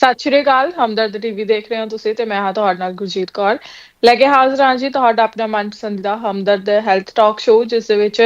ਸਤਿ ਸ਼੍ਰੀ ਅਕਾਲ, ਹਮਦਰਦ ਟੀਵੀ ਦੇਖ ਰਹੇ ਹੋ ਤੁਸੀਂ ਤੇ ਮੈਂ ਹਾਂ ਤੁਹਾਡੇ ਨਾਲ ਗੁਰਜੀਤ ਕੌਰ। ਲੈ ਕੇ ਹਾਜ਼ਰ ਹਾਂ ਜੀ ਤੁਹਾਡਾ ਆਪਣਾ ਮਨਪਸੰਦ ਦਾ ਹਮਦਰਦ ਹੈਲਥ ਟਾਕ ਸ਼ੋਅ ਜਿਸ ਦੇ ਵਿੱਚ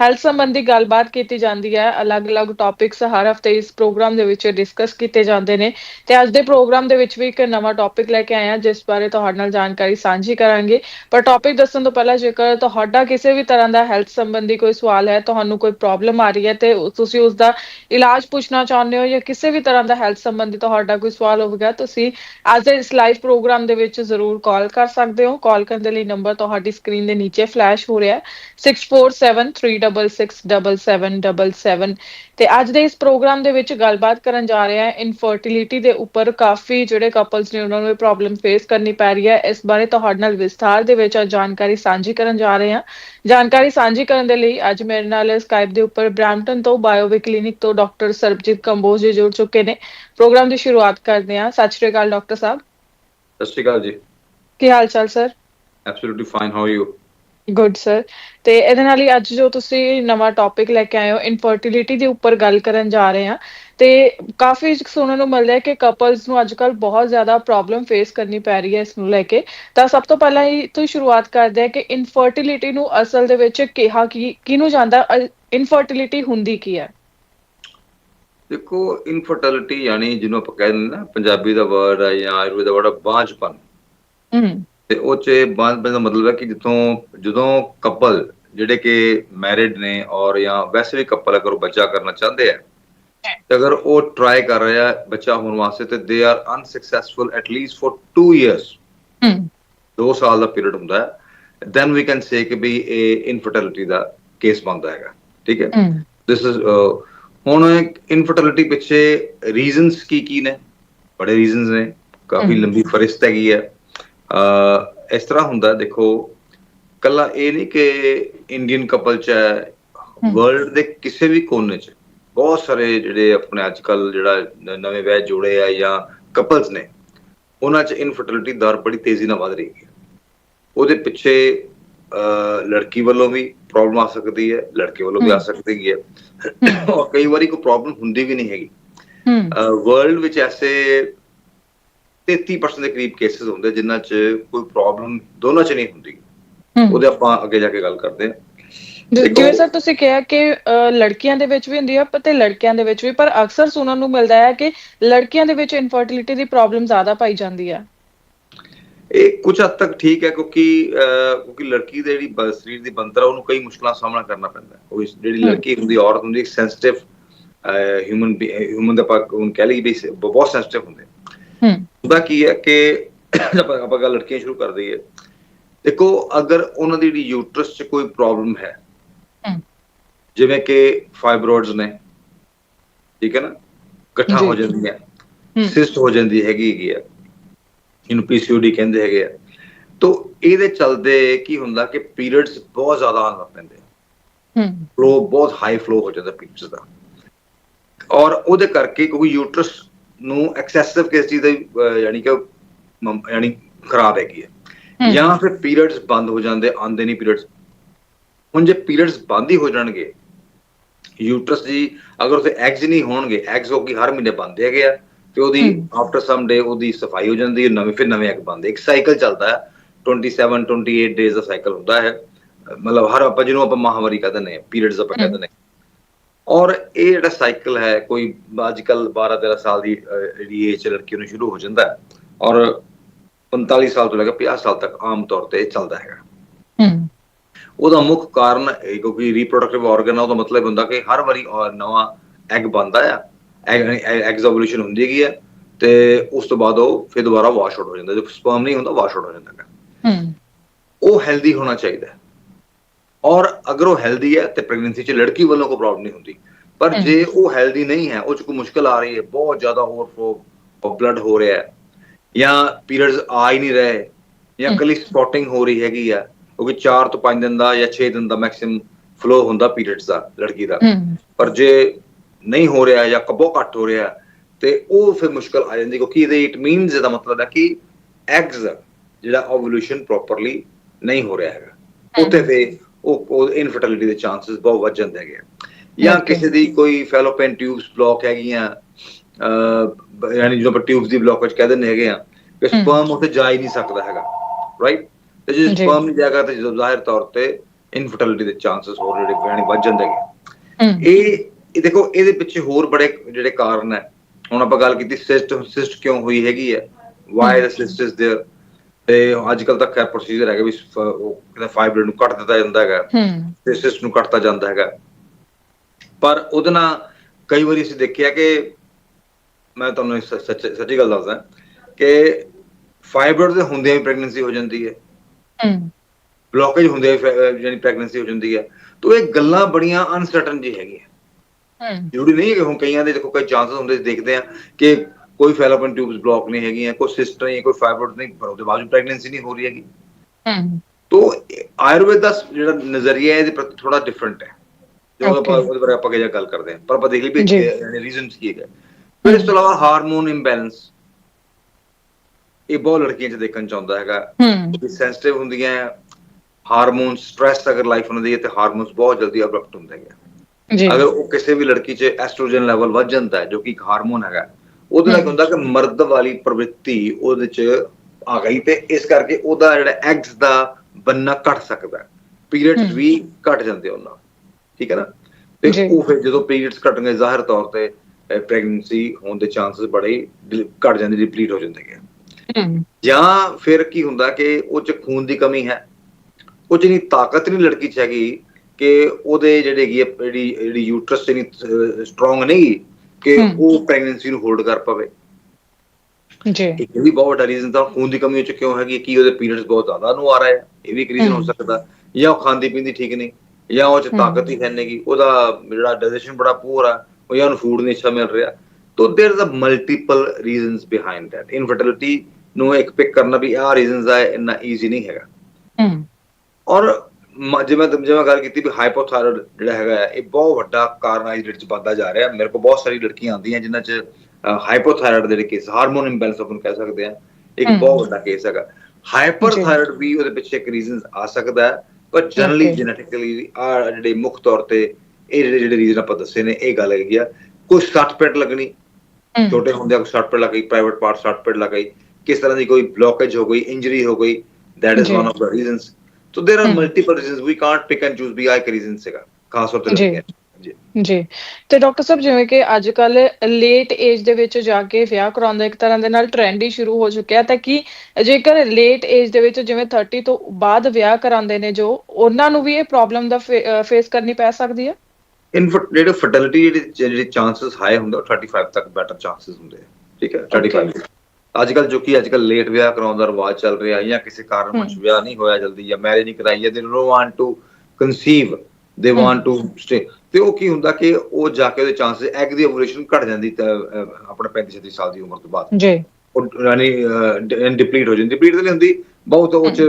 ਹੈਲਥ ਸੰਬੰਧੀ ਗੱਲਬਾਤ ਕੀਤੀ ਜਾਂਦੀ ਹੈ। ਅਲੱਗ-ਅਲੱਗ ਟੌਪਿਕਸ ਹਰ ਹਫ਼ਤੇ ਇਸ ਪ੍ਰੋਗਰਾਮ ਦੇ ਵਿੱਚ ਡਿਸਕਸ ਕੀਤੇ ਜਾਂਦੇ ਨੇ। ਤੇ ਅੱਜ ਦੇ ਪ੍ਰੋਗਰਾਮ ਦੇ ਵਿੱਚ ਵੀ ਇੱਕ ਨਵਾਂ ਟੌਪਿਕ ਲੈ ਕੇ ਆਏ ਹਾਂ, ਜਿਸ ਬਾਰੇ ਤੁਹਾਡੇ ਨਾਲ ਜਾਣਕਾਰੀ ਸਾਂਝੀ ਕਰਾਂਗੇ। ਪਰ ਟੌਪਿਕ ਦੱਸਣ ਤੋਂ ਪਹਿਲਾਂ ਜੇਕਰ ਤੁਹਾਡਾ ਕਿਸੇ ਵੀ ਤਰ੍ਹਾਂ ਦਾ ਹੈਲਥ ਸੰਬੰਧੀ ਕੋਈ ਸਵਾਲ ਹੈ, ਤੁਹਾਨੂੰ ਕੋਈ ਪ੍ਰੋਬਲਮ ਆ ਰਹੀ ਹੈ, ਤੇ ਤੁਸੀਂ ਉਸ ਦਾ ਇਲਾਜ ਪੁੱਛਣਾ ਚਾਹੁੰਦੇ ਹੋ ਜਾਂ ਕਿਸੇ ਵੀ ਤਰ੍ਹਾਂ ਦਾ ਹੈਲਥ ਸੰਬੰਧੀ ਤੁਹਾਡਾ ਕੋਈ ਸਵਾਲ ਹੋਵੇਗਾ, ਤੁਸੀਂ ਅੱਜ ਦੇ ਇਸ ਲਾਈਵ ਪ੍ਰੋਗਰਾਮ ਦੇ ਵਿੱਚ ਜ਼ਰੂਰ ਕਾਲ ਕਰ ਸਕਦੇ ਹੋ ਕਾਲ ਕਰਨ ਦੇ ਲਈ ਨੰਬਰ ਤੁਹਾਡੀ ਸਕਰੀਨ ਦੇ ਨੀਚੇ ਫਲੈਸ਼ ਹੋ ਰਿਹਾ ਹੈ। 6473667777 ਤੇ ਅੱਜ ਦੇ ਇਸ ਪ੍ਰੋਗਰਾਮ ਦੇ ਵਿੱਚ ਗੱਲਬਾਤ ਕਰਨ ਜਾ ਰਹੇ ਹਾਂ। ਇਨਫਰਟੀਲਿਟੀ ਦੇ ਉੱਪਰ ਕਾਫੀ ਜਿਹੜੇ ਕਪਲਸ ਨੇ ਉਹਨਾਂ ਨੂੰ ਇਹ ਪ੍ਰੋਬਲਮ ਫੇਸ ਕਰਨੀ ਪੈ ਰਹੀ ਹੈ। ਇਸ ਬਾਰੇ ਤੁਹਾਡੇ ਨਾਲ ਵਿਸਥਾਰ ਦੇ ਵਿੱਚ ਜਾਣਕਾਰੀ ਸਾਂਝੀ ਕਰਨ ਜਾ ਰਹੇ ਹਾਂ। ਜਾਣਕਾਰੀ ਸਾਂਝੀ ਕਰਨ ਦੇ ਲਈ ਅੱਜ ਮੇਰੇ ਨਾਲ ਸਕਾਈਪ ਦੇ ਉੱਪਰ ਬ੍ਰੈਂਪਟਨ ਤੋਂ ਬਾਇਓਵੇ ਕਲੀਨਿਕ ਤੋਂ ਡਾਕਟਰ ਸਰਬਜੀਤ ਕੰਬੋਜ ਜੀ ਜੁੜ ਚੁੱਕੇ ਨੇ। ਪ੍ਰੋਗਰਾਮ ਦੀ ਸ਼ੁਰੂਆਤ ਕਰਦੇ ਹਾਂ। ਸਤਿ ਸ਼੍ਰੀ ਅਕਾਲ ਡਾਕਟਰ ਸਾਹਿਬ। ਸਤਿ ਸ਼੍ਰੀ ਅਕਾਲ ਜੀ। ਕੀ ਹਾਲ ਚਾਲ sir absolutely fine how are you good sir ਤੇ ਇਹਦੇ ਨਾਲ ਹੀ ਅੱਜ ਜੋ ਤੁਸੀਂ ਨਵਾਂ ਟੌਪਿਕ ਲੈ ਕੇ ਆਏ ਹੋ ਇਨਫਰਟੀਲਿਟੀ ਦੇ ਉੱਪਰ ਗੱਲ ਕਰਨ ਜਾ ਰਹੇ ਹਾਂ ਤੇ ਕਾਫੀ ਸੁਣਨ ਨੂੰ ਮਿਲ ਰਿਹਾ ਹੈ ਕਿ ਕਪਲਸ ਨੂੰ ਅੱਜਕੱਲ ਬਹੁਤ ਜ਼ਿਆਦਾ ਪ੍ਰੋਬਲਮ ਫੇਸ ਕਰਨੀ ਪੈ ਰਹੀ ਹੈ ਇਸ ਨੂੰ ਲੈ ਕੇ। ਤਾਂ ਸਭ ਤੋਂ ਪਹਿਲਾਂ ਹੀ ਤੁਸੀਂ ਸ਼ੁਰੂਆਤ ਕਰਦੇ ਆ ਕਿ ਇਨਫਰਟੀਲਿਟੀ ਨੂੰ ਅਸਲ ਦੇ ਵਿੱਚ ਕਿਹਾ ਕੀ ਕਿਹਨੂੰ ਜਾਂਦਾ ਇਨਫਰਟੀਲਿਟੀ ਹੁੰਦੀ ਕੀ ਹੈ? ਦੇਖੋ ਇਨਫਰਟੀਲਿਟੀ ਯਾਨੀ ਜਿਹਨੂੰ ਆਪਾਂ ਕਹਿੰਦੇ ਨਾ ਪੰਜਾਬੀ ਦਾ ਵਰਡ ਹੈ ਜਾਂ ਆਯੁਰਵੇਦ ਦਾ ਵਰਡ ਹੈ ਬਾਂਝਪਨ ਹੂੰ ਤੇ ਉਹ ਚ ਬਾਂਝਪਨ ਦਾ ਮਤਲਬ ਹੈ ਕਿ ਜਿੱਥੋਂ ਜਦੋਂ ਕਪਲ ਜਿਹੜੇ ਕਿ ਮੈਰਿਡ ਨੇ ਔਰ ਜਾਂ ਵੈਸੇ ਵੀ ਕਪਲ ਅਗਰ ਬੱਚਾ ਕਰਨਾ ਚਾਹੁੰਦੇ ਆ ਤੇ ਅਗਰ ਉਹ ਟਰਾਈ ਕਰ ਰਿਹਾ ਬੱਚਾ ਹੋਣ ਵਾਸਤੇ ਤੇ they are unsuccessful at least for 2 years hmm. 2 ਸਾਲ ਦਾ ਪੀਰੀਅਡ ਹੁੰਦਾ ਹੈ। ਦੈਨ ਵੀ ਕੈਨ ਸੇ ਕਿ ਵੀ ਇਹ ਇਨਫਰਟੀਲਿਟੀ ਦਾ ਕੇਸ ਬਣਦਾ ਹੈਗਾ। ਠੀਕ ਹੈ? ਦਿਸ ਇਜ਼ ਹੁਣ ਇਨਫਰਟੀਲਿਟੀ ਪਿੱਛੇ ਰੀਜ਼ਨਸ ਕੀ ਕੀ ਨੇ? ਬੜੇ ਰੀਜ਼ਨਸ ਨੇ। ਕਾਫੀ ਹਮ। ਲੰਬੀ ਫਰਿਸਤ ਹੈਗੀ ਹੈ। ਅ ਇਸ ਤਰ੍ਹਾਂ ਹੁੰਦਾ ਦੇਖੋ ਕੱਲਾ ਇਹ ਨਹੀਂ ਕਿ ਇੰਡੀਅਨ ਕਪਲ ਚ ਹੈ। ਵਰਲਡ ਦੇ ਕਿਸੇ ਵੀ ਕੋਨੇ ਚ ਬਹੁਤ ਸਾਰੇ ਜਿਹੜੇ ਆਪਣੇ ਅੱਜ ਕੱਲ ਜਿਹੜਾ ਨਵੇਂ ਵਿਆਹ ਜੋੜੇ ਆ ਜਾਂ ਕਪਲਸ ਨੇ ਉਹਨਾਂ ਚ ਇਨਫਰਟੀਲਿਟੀ ਦਰ ਬੜੀ ਤੇਜ਼ੀ ਨਾਲ ਵਧ ਰਹੀ ਹੈ। ਉਹਦੇ ਪਿੱਛੇ ਅ, ਲੜਕੀ ਵੱਲੋਂ ਵੀ ਪ੍ਰੋਬਲਮ ਆ ਸਕਦੀ ਹੈ ਲੜਕੇ ਵੱਲੋਂ ਵੀ ਆ। ਸਕਦੀ ਹੈ। ਔਰ ਕਈ ਵਾਰੀ ਕੋਈ ਪ੍ਰੋਬਲਮ ਹੁੰਦੀ ਵੀ ਨਹੀਂ ਹੈਗੀ। ਵਰਲਡ ਵਿੱਚ ਐਸੇ 33% ਦੇ ਕਰੀਬ ਕੇਸਿਸ ਹੁੰਦੇ ਜਿਨ੍ਹਾਂ 'ਚ ਕੋਈ ਪ੍ਰੋਬਲਮ ਦੋਨਾਂ 'ਚ ਨਹੀਂ ਹੁੰਦੀ। ਉਹਦੇ ਆਪਾਂ ਅੱਗੇ ਜਾ ਕੇ ਗੱਲ ਕਰਦੇ ਹਾਂ ਜਿਵੇਂ ਸਰ ਤੁਸੀਂ ਕਿਹਾ ਕਿ ਲੜਕੀਆਂ ਦੇ ਵਿੱਚ ਵੀ ਹੁੰਦੀ ਹੈ ਤੇ ਲੜਕਿਆਂ ਦੇ ਵਿੱਚ ਵੀ ਪਰ ਅਕਸਰ ਸੁਣਨ ਨੂੰ ਮਿਲਦਾ ਹੈ ਕਿ ਲੜਕੀਆਂ ਦੇ ਵਿੱਚ ਇਨਫਰਟੀਲਿਟੀ ਦੀ ਪ੍ਰੋਬਲਮ ਜ਼ਿਆਦਾ ਪਾਈ ਜਾਂਦੀ ਹੈ ਇਹ ਕੁਝ ਹੱਦ ਤੱਕ ਠੀਕ ਹੈ ਕਿਉਂਕਿ ਕਿਉਂਕਿ ਲੜਕੀ ਦੇ ਜਿਹੜੀ ਸਰੀਰ ਦੀ ਬਣਤਰ ਆ, ਉਹਨੂੰ ਕਈ ਮੁਸ਼ਕਲਾਂ ਸਾਹਮਣਾ ਕਰਨਾ ਪੈਂਦਾ ਉਹ ਜਿਹੜੀ। ਲੜਕੀ ਹੁੰਦੀ ਔਰਤ ਹੁੰਦੀ ਸੈਂਸਿਟਿਵ ਹਿਊਮਨ ਹਿਊਮਨ ਦਾ ਆਪਾਂ ਉਹਨੂੰ ਕਹਿ ਲਈ ਵੀ ਬਹੁਤ ਸੈਂਸਿਟਿਵ ਹੁੰਦੇ ਹੂੰ। ਹੁੰਦਾ ਕੀ ਹੈ ਕਿ ਆਪਾਂ ਆਪਾਂ ਗੱਲ ਲੜਕੀਆਂ ਸ਼ੁਰੂ ਕਰ ਦਈਏ। ਦੇਖੋ ਅਗਰ ਉਹਨਾਂ ਦੀ ਜਿਹੜੀ ਯੂਟਰਸ 'ਚ ਕੋਈ ਪ੍ਰੋਬਲਮ ਹੈ। ਜਿਵੇਂ ਕਿ ਫਾਈਬਰੋਇਡਸ ਨੇ ਠੀਕ ਹੈ ਨਾ? ਇਕੱਠਾ। ਹੋ ਜਾਂਦੀਆਂ। ਸਿਸਟ ਹੋ। ਜਾਂਦੀ ਹੈਗੀ ਹੈਗੀ ਆ ਇਹਨੂੰ ਪੀਸੀਓਡੀ ਕਹਿੰਦੇ ਹੈਗੇ ਆ। ਤੋ ਇਹਦੇ ਚਲਦੇ ਕੀ ਹੁੰਦਾ ਕਿ ਪੀਰੀਅਡਸ ਬਹੁਤ ਜ਼ਿਆਦਾ ਆਉਣ ਲੱਗ ਪੈਂਦੇ ਹੂੰ। ਫਲੋ ਬਹੁਤ ਹਾਈ ਫਲੋ ਹੋ ਜਾਂਦਾ ਪੀਰੀਅਡਸ ਦਾ। ਔਰ ਉਹਦੇ ਕਰਕੇ ਕਿਉਂਕਿ ਯੂਟਰਸ ਨੂੰ ਐਕਸੈਸਿਵ ਕਿਸ ਚੀਜ਼ ਦਾ ਯਾਨੀ ਕਿ ਯਾਨੀ ਖਰਾਬ ਹੈਗੀ ਹੈ। ਜਾਂ ਫਿਰ ਪੀਰੀਅਡਸ ਬੰਦ ਹੋ ਜਾਂਦੇ ਆਉਂਦੇ ਨਹੀਂ ਪੀਰੀਅਡਸ ਹੁਣ ਜੇ ਪੀਰੀਅਡਸ ਬੰਦ ਹੀ ਹੋ ਜਾਣਗੇ ਯੂਟਰਸ ਦੀ ਅਗਰ ਉਥੇ ਐਗਸ ਨਹੀਂ ਹੋਣਗੇ ਐਗਸ ਹੋ ਕੇ ਹਰ ਮਹੀਨੇ ਬੰਦ ਹੈਗੇ ਆ ਤੇ ਉਹਦੀ। ਆਫਟਰ ਸਮ ਡੇ ਉਹਦੀ ਸਫ਼ਾਈ ਹੋ ਜਾਂਦੀ ਹੈ ਨਵੇਂ ਫਿਰ ਨਵੇਂ ਐਗ ਬੰਦੇ ਇੱਕ ਸਾਈਕਲ ਚੱਲਦਾ ਹੈ 27 28 ਡੇਜ਼ ਦਾ ਸਾਈਕਲ ਹੁੰਦਾ ਹੈ। ਮਤਲਬ ਹਰ ਆਪਾਂ ਜਿਹਨੂੰ ਆਪਾਂ ਮਾਹਵਾਰੀ ਕਹਿੰਦੇ ਨੇ ਪੀਰੀਅਡਸ ਆਪਾਂ ਕਹਿੰਦੇ ਨੇ। ਔਰ ਇਹ ਜਿਹੜਾ ਸਾਈਕਲ ਹੈ ਕੋਈ ਅੱਜ ਕੱਲ 12 13 ਸਾਲ ਦੀ ਜਿਹੜੀ ਏਜ ਲੜਕੀ ਨੂੰ ਸ਼ੁਰੂ ਹੋ ਜਾਂਦਾ ਹੈ ਔਰ 45 ਸਾਲ ਤੋਂ ਲੈ ਕੇ 50 ਸਾਲ ਤੱਕ ਆਮ ਤੌਰ ਤੇ ਇਹ ਚੱਲਦਾ ਹੈਗਾ। ਹੂੰ। ਉਹਦਾ ਮੁੱਖ ਕਾਰਨ ਇਹ ਕਿਉਂਕਿ ਰੀਪਰੋਡਕਟਿਵ ਆਰਗਨ ਆ ਉਹਦਾ ਮਤਲਬ ਹੁੰਦਾ ਕਿ ਹਰ ਵਾਰੀ ਨਵਾਂ ਐਗ ਬਣਦਾ ਆ ਐਗਸ ਓਵੂਲੇਸ਼ਨ ਹੁੰਦੀ ਹੈਗੀ ਹੈ ਤੇ ਉਸ ਤੋਂ ਬਾਅਦ ਉਹ ਫਿਰ ਦੁਬਾਰਾ ਵਾਸ਼ ਆਊਟ ਹੋ ਜਾਂਦਾ ਜੇ ਸਪਰਮ ਨਹੀਂ ਹੁੰਦਾ ਵਾਸ਼ ਆਊਟ ਹੋ ਜਾਂਦਾ ਹੂੰ। ਉਹ ਹੈਲਦੀ ਹੋਣਾ ਚਾਹੀਦਾ ਔਰ ਅਗਰ ਉਹ ਹੈਲਦੀ ਹੈ ਤੇ ਪ੍ਰੈਗਨੈਂਸੀ 'ਚ ਲੜਕੀ ਵੱਲੋਂ ਕੋਈ ਪ੍ਰੋਬਲਮ ਨਹੀਂ ਹੁੰਦੀ। ਪਰ। ਜੇ ਉਹ ਹੈਲਦੀ ਨਹੀਂ ਹੈ ਉਹ 'ਚ ਕੋਈ ਮੁਸ਼ਕਲ ਆ ਰਹੀ ਹੈ ਬਹੁਤ ਜ਼ਿਆਦਾ ਓਵਰਫਲੋ ਆਫ ਬਲੱਡ ਹੋ ਰਿਹਾ ਹੈ ਜਾਂ ਪੀਰੀਅਡਸ ਆ ਹੀ ਨਹੀਂ ਰਹੇ ਜਾਂ। ਕੱਲੀ ਸਪੌਟਿੰਗ ਹੋ ਰਹੀ ਹੈਗੀ ਆ ਕਿਉਂਕਿ 4 ਤੋਂ 5 ਦਿਨ ਦਾ ਜਾਂ 6 ਦਿਨ ਦਾ ਮੈਕਸਿਮਮ ਫਲੋ ਹੁੰਦਾ ਪੀਰੀਅਡਸ ਦਾ ਲੜਕੀ ਦਾ। ਪਰ ਜੇ ਨਹੀਂ ਹੋ ਰਿਹਾ ਜਾਂ ਕਬੋ ਘੱਟ ਹੋ ਰਿਹਾ ਤੇ ਉਹ ਫਿਰ ਮੁਸ਼ਕਲ ਆ ਜਾਂਦੀ ਕਿਉਂਕਿ ਇਹਦੇ ਇਟ ਮੀਨਸ ਇਹਦਾ ਮਤਲਬ ਹੈ ਕਿ ਐਗਸ ਜਿਹੜਾ ਓਵੂਲੇਸ਼ਨ ਪ੍ਰੋਪਰਲੀ ਨਹੀਂ ਹੋ ਰਿਹਾ ਹੈਗਾ। ਉੱਥੇ ਤੇ ਉਹ ਉਹ ਇਨਫਰਟੀਲਿਟੀ ਦੇ ਚਾਂਸਸ ਬਹੁਤ ਵੱਧ ਜਾਂਦੇ ਹੈਗੇ ਆ। ਜਾਂ Okay. ਕਿਸੇ ਦੀ ਕੋਈ ਫੈਲੋਪੈਨ ਟਿਊਬਸ ਬਲੌਕ ਹੈਗੀਆਂ ਅਹ ਯਾਨੀ ਜਦੋਂ ਆਪਾਂ ਟਿਊਬਸ ਦੀ ਬਲੌਕੇਜ ਕਹਿ ਦਿੰਦੇ ਹੈਗੇ ਆ ਕਿ ਹਮ। ਸਪਰਮ ਉੱਥੇ ਜਾ ਹੀ ਨਹੀਂ ਸਕਦਾ ਹੈਗਾ ਰਾਈਟ ਤੇ ਜੇ ਜੀ। ਸਪਰਮ ਨਹੀਂ ਜਾਏਗਾ ਤੇ ਜਦੋਂ ਜ਼ਾਹਿਰ ਤੌਰ ਤੇ ਇਨਫਰਟੀਲਿਟੀ ਦੇ ਚਾਂਸਸ ਹੋਰ ਜਿਹੜੇ ਯਾਨੀ ਵੱਧ ਜਾਂਦੇ ਹੈਗੇ ਹਮ ਇਹ ਇਹ ਦੇਖੋ ਇਹਦੇ ਪਿੱਛੇ ਹੋਰ ਬੜੇ ਜਿਹੜੇ ਕਾਰਨ ਹੈ ਹੁਣ ਆਪਾਂ ਗੱਲ ਕੀਤੀ ਸਿਸਟ ਸਿਸਟ ਕਿਉਂ ਹੋਈ ਹੈਗੀ ਹੈ why the cyst is there ਤੇ ਅੱਜ ਕੱਲ ਤਾਂ ਖੈਰ ਪ੍ਰੋਸੀਜਰ ਹੈਗਾ ਵੀ ਉਹ ਕਿਹਦਾ ਫਾਈਬਰ ਨੂੰ ਕੱਟ ਦਿੱਤਾ ਜਾਂਦਾ ਹੈਗਾ। ਤੇ ਸਿਸਟ ਨੂੰ ਕੱਟਤਾ ਜਾਂਦਾ ਹੈਗਾ। ਪਰ ਉਹਦੇ ਨਾਲ ਕਈ ਵਾਰੀ ਅਸੀਂ ਦੇਖਿਆ ਕਿ ਮੈਂ ਤੁਹਾਨੂੰ ਸੱਚ ਸੱਚੀ ਗੱਲ ਦੱਸਦਾ ਕਿ ਫਾਈਬਰ ਦੇ ਹੁੰਦਿਆਂ ਵੀ ਪ੍ਰੈਗਨੈਂਸੀ ਹੋ ਜਾਂਦੀ ਹੈ। ਹਮ ਬਲੌਕੇਜ ਹੁੰਦੇ ਜਿਹੜੀ ਪ੍ਰੈਗਨੈਂਸੀ ਹੋ ਜਾਂਦੀ ਹੈ। ਤਾਂ ਇਹ ਗੱਲਾਂ ਬੜੀਆਂ ਅਨਸਰਟਨ ਜੀ ਹੈਗੀਆਂ। ਹਮ ਜ਼ਰੂਰੀ ਨਹੀਂ ਹੈ ਕਿ ਹੁਣ ਕਈਆਂ ਦੇ ਦੇਖੋ ਕਈ ਚਾਂਸਸ ਹੁੰਦੇ ਦੇਖਦੇ ਆ ਕਿ ਕੋਈ ਫੈਲੋਪਨ ਟਿਊਬਸ ਬਲੌਕ ਨਹੀਂ ਹੈਗੀਆਂ ਕੋਈ ਸਿਸਟ ਨਹੀਂ ਕੋਈ ਫਾਈਬਰ ਨਹੀਂ ਪਰ ਉਹਦੇ ਬਾਵਜੂਦ ਪ੍ਰੈਗਨੈਂਸੀ ਨਹੀਂ ਹੋ ਰਹੀ ਹੈਗੀ। ਹਮ ਤੋ ਆਯੁਰਵੇਦ ਦਾ ਜਿਹੜਾ ਨਜ਼ਰੀਆ ਹੈ ਇਹਦੇ ਪ੍ਰਤੀ ਥੋੜਾ ਡਿਫਰੈਂਟ ਹੈ। ਜਦੋਂ ਆਪਾਂ. ਉਹਦੇ ਬਾਰੇ ਆਪਾਂ ਗੱਲ ਕਰਦੇ ਹਾਂ। ਪਰ ਆਪਾਂ ਦੇਖ ਲਈ ਵੀ। ਰੀਜ਼ਨਸ ਕੀ ਹੈਗਾ। ਫਿਰ ਇਸ ਤੋਂ ਇਲਾਵਾ ਹਾਰਮੋਨ ਇੰਬੈਲੈਂਸ ਇਹ ਬਹੁਤ ਲੜਕੀਆਂ 'ਚ ਦੇਖਣ ਚ ਆਉਂਦਾ ਹੈਗਾ। ਕਿ ਸੈਂਸਿਟਿਵ ਹੁੰਦੀਆਂ ਹਾਰਮੋਨ ਸਟ੍ਰੈਸ ਅਗਰ ਲਾਈਫ ਉਹਨਾਂ ਦੀ ਹੈ ਤੇ ਹਾਰਮੋਨਸ ਬਹੁਤ ਜਲਦੀ ਅਬਰਪਟ ਹੁੰਦੇ ਹੈਗੇ ਜੀ। ਅਗਰ ਉਹ ਕਿਸੇ ਵੀ ਲੜਕੀ 'ਚ ਐਸਟ੍ਰੋਜਨ ਲੈਵਲ ਵੱਧ ਜਾਂਦਾ ਹੈ ਜੋ ਕਿ ਇੱਕ ਹਾਰਮੋਨ ਹੈਗਾ ਉਹਦੇ ਨਾਲ। ਹੁੰਦਾ ਕਿ ਮਰਦ ਵਾਲੀ ਪ੍ਰਵਿਰਤੀ ਉਹਦੇ 'ਚ ਆ ਗਈ ਤੇ ਇਸ ਕਰਕੇ ਉਹਦਾ ਜਿਹੜਾ ਐਗਸ ਦਾ ਬੰਨਾ ਘਟ ਸਕਦਾ ਹੈ ਪੀਰੀਅਡਸ ਹਮ। ਵੀ ਘਟ ਜਾਂਦੇ ਉਹਨਾਂ। ਠੀਕ ਹੈ ਨਾ ਤੇ। ਉਹ ਫਿਰ ਜਦੋਂ ਪੀਰੀਅਡਸ ਘਟਣਗੇ ਜ਼ਾਹਿਰ ਤੌਰ ਤੇ ਪ੍ਰੈਗਨੈਂਸੀ ਹੋਣ ਦੇ ਚਾਂਸਸ ਬੜੇ ਘਟ ਜਾਂਦੇ ਡਿਪਲੀਟ ਹੋ ਜਾਂਦੇ ਹਮ ਜਾਂ ਫਿਰ ਕੀ ਹੁੰਦਾ ਕਿ ਉਹ ਚ ਖੂਨ ਦੀ ਕਮੀ ਹੈ ਉਹ ਚ ਨਹੀਂ ਤਾਕਤ ਨਹੀਂ ਲੜਕੀ ਚ ਹੈਗੀ ਕਿ ਉਹਦੇ ਜਿਹੜੇ ਹੈਗੀ ਹੈ ਜਿਹੜੀ ਜਿਹੜੀ ਯੂਟਰਸ ਨਹੀਂ ਸਟਰੋਂਗ ਨਹੀਂ ਕਿ ਹਮ। ਉਹ ਪ੍ਰੈਗਨੈਂਸੀ ਨੂੰ ਹੋਲਡ ਕਰ ਪਵੇ ਜੀ ਇੱਕ ਇਹ ਵੀ ਬਹੁਤ ਵੱਡਾ ਰੀਜ਼ਨ ਤਾਂ ਖੂਨ ਦੀ ਕਮੀ ਉਹ ਚ ਕਿਉਂ ਹੈਗੀ ਕੀ ਉਹਦੇ ਪੀਰੀਅਡਸ ਬਹੁਤ ਜ਼ਿਆਦਾ ਨੂੰ ਆ ਰਹੇ ਆ ਇਹ ਵੀ ਇੱਕ ਰੀਜ਼ਨ ਹੋ ਹਮ। ਸਕਦਾ ਜਾਂ ਉਹ ਖਾਂਦੀ ਪੀਂਦੀ ਠੀਕ ਨਹੀਂ ਜਾਂ ਉਹ ਚ ਹਮ। ਤਾਕਤ ਹੀ ਹੈ ਨਹੀਂਗੀ ਉਹਦਾ ਜਿਹੜਾ ਡਾਈਜੈਸ਼ਨ ਬੜਾ ਪੂਰ ਆ ਉਹ ਜਾਂ ਉਹਨੂੰ ਫੂਡ ਨਹੀਂ ਅੱਛਾ ਮਿਲ ਰਿਹਾ ਤੋ there is a multiple reasons behind that infertility ਨੂੰ ਇੱਕ ਪਿਕ ਕਰਨਾ ਵੀ ਆਹ ਰੀਜ਼ਨਸ ਆ ਇੰਨਾ ਈਜ਼ੀ ਨਹੀਂ ਹੈਗਾ ਹਮ ਔਰ ਮ- ਜਿਵੇਂ ਜਿਵੇਂ ਗੱਲ ਕੀਤੀ ਵੀ ਹਾਈਪੋਥਾਇਰੋਇਡ ਜਿਹੜਾ ਹੈਗਾ ਹੈ, ਇਹ ਬਹੁਤ ਵੱਡਾ ਕਾਰਨ ਹੈ ਜਿਹੜੇ ਚ ਵੱਧਦਾ ਜਾ ਰਿਹਾ ਮੇਰੇ ਕੋਲ ਬਹੁਤ ਸਾਰੀ ਲੜਕੀਆਂ ਆਉਂਦੀਆਂ ਜਿਨ੍ਹਾਂ ਚ ਹਾਈਪੋਥਾਇਰੋਇਡ ਦੇ ਕੇਸ ਹਾਰਮੋਨ ਇੰਬੈਲੈਂਸ ਆਪਾਂ ਕਹਿ ਸਕਦੇ ਆ ਇੱਕ। ਬਹੁਤ ਵੱਡਾ ਕੇਸ ਹੈਗਾ ਹਾਈਪਰਥਾਇਰੋਇਡ ਵੀ ਉਹਦੇ ਪਿੱਛੇ ਇੱਕ ਆ ਸਕਦਾ ਹੈ ਪਰ ਜਨਰਲੀ. ਜੈਨੇਟਿਕਲੀ ਆ ਜਿਹੜੇ ਮੁੱਖ ਤੌਰ ਤੇ ਇਹ ਜਿਹੜੇ ਜਿਹੜੇ ਰੀਜ਼ਨ ਆਪਾਂ ਦੱਸੇ ਨੇ ਇਹ ਗੱਲ ਹੈਗੀ ਆ ਕੋਈ ਸੱਟ ਪੇਟ ਲੱਗਣੀ ਛੋਟੇ ਹੁੰਦੇ ਕੋਈ ਸੱਟ ਪੇਟ ਲੱਗ ਪ੍ਰਾਈਵੇਟ ਪਾਰਟ ਸੱਟ ਪੇਟ ਲੱਗ ਕਿਸ ਤਰ੍ਹਾਂ ਦੀ ਕੋਈ ਬਲੌਕੇਜ ਹੋ ਗਈ ਇੰਜਰੀ ਹੋ ਗਈ that is ਜੀ। one of the are hmm. multiple reasons. We can't pick and choose. ਵੀ ਆ ਇੱਕ ਰੀਜ਼ਨ ਸੀਗਾ ਖਾਸ ਤੌਰ ਤੇ ਜੀ। ਤੇ ਡਾਕਟਰ ਸਾਹਿਬ ਜਿਵੇਂ ਕਿ ਅੱਜ ਕੱਲ ਲੇਟ ਏਜ ਦੇ ਵਿੱਚ ਜਾ ਕੇ ਵਿਆਹ ਕਰਾਉਂਦਾ ਇੱਕ ਤਰ੍ਹਾਂ ਦੇ ਨਾਲ ਟ੍ਰੈਂਡ ਹੀ ਸ਼ੁਰੂ ਹੋ ਚੁੱਕਿਆ ਤਾਂ ਕਿ ਜੇਕਰ ਲੇਟ ਏਜ ਦੇ ਵਿੱਚ ਜਿਵੇਂ 30 ਤੋਂ ਬਾਅਦ ਵਿਆਹ ਕਰਾਉਂਦੇ ਨੇ ਜੋ ਉਹਨਾਂ ਨੂੰ ਵੀ ਇਹ ਪ੍ਰੋਬਲਮ ਦਾ ਫੇਸ ਕਰਨੀ ਪੈ ਸਕਦੀ ਹੈ ਇਨਫਰ ਜਿਹੜੇ ਫਰਟੀਲਿਟੀ ਜਿਹੜੇ ਜਿਹੜੇ ਚਾਂਸਸ ਹਾਈ ਹੁੰਦੇ ਉਹ 35 ਤੱਕ ਬੈਟਰ ਚਾਂਸਸ ਹੁੰਦੇ ਆ ਠੀਕ ਹੈ 35 ਅੱਜ ਕੱਲ ਜੋ ਕਿ ਅੱਜ ਕੱਲ ਲੇਟ ਵਿਆਹ ਕਰਾਉਣ ਦਾ ਰਿਵਾਜ ਚੱਲ ਰਿਹਾ ਜਾਂ ਕਿਸੇ ਕਾਰਨ ਹਮ। ਵਿਆਹ ਨਹੀਂ ਹੋਇਆ ਜਲਦੀ ਜਾਂ ਮੈਰਿਜ ਨਹੀਂ ਕਰਾਈ ਜਾਂ they no want to conceive they. Want to stay ਤੇ ਉਹ ਕੀ ਹੁੰਦਾ ਕਿ ਉਹ ਜਾ ਕੇ ਉਹਦੇ ਚਾਂਸਸ ਐਗ ਦੀ ਓਵੂਲੇਸ਼ਨ ਘਟ ਜਾਂਦੀ ਆਪਣੇ 35 36 ਸਾਲ ਦੀ ਉਮਰ ਤੋਂ ਬਾਅਦ ਜੀ ਉਹ ਯਾਨੀ ਡਿਪਲੀਟ ਹੋ ਜਾਂਦੀ ਡਿਪਲੀਟ ਨਹੀਂ ਹੁੰਦੀ ਬਹੁਤ ਉਹ ਚ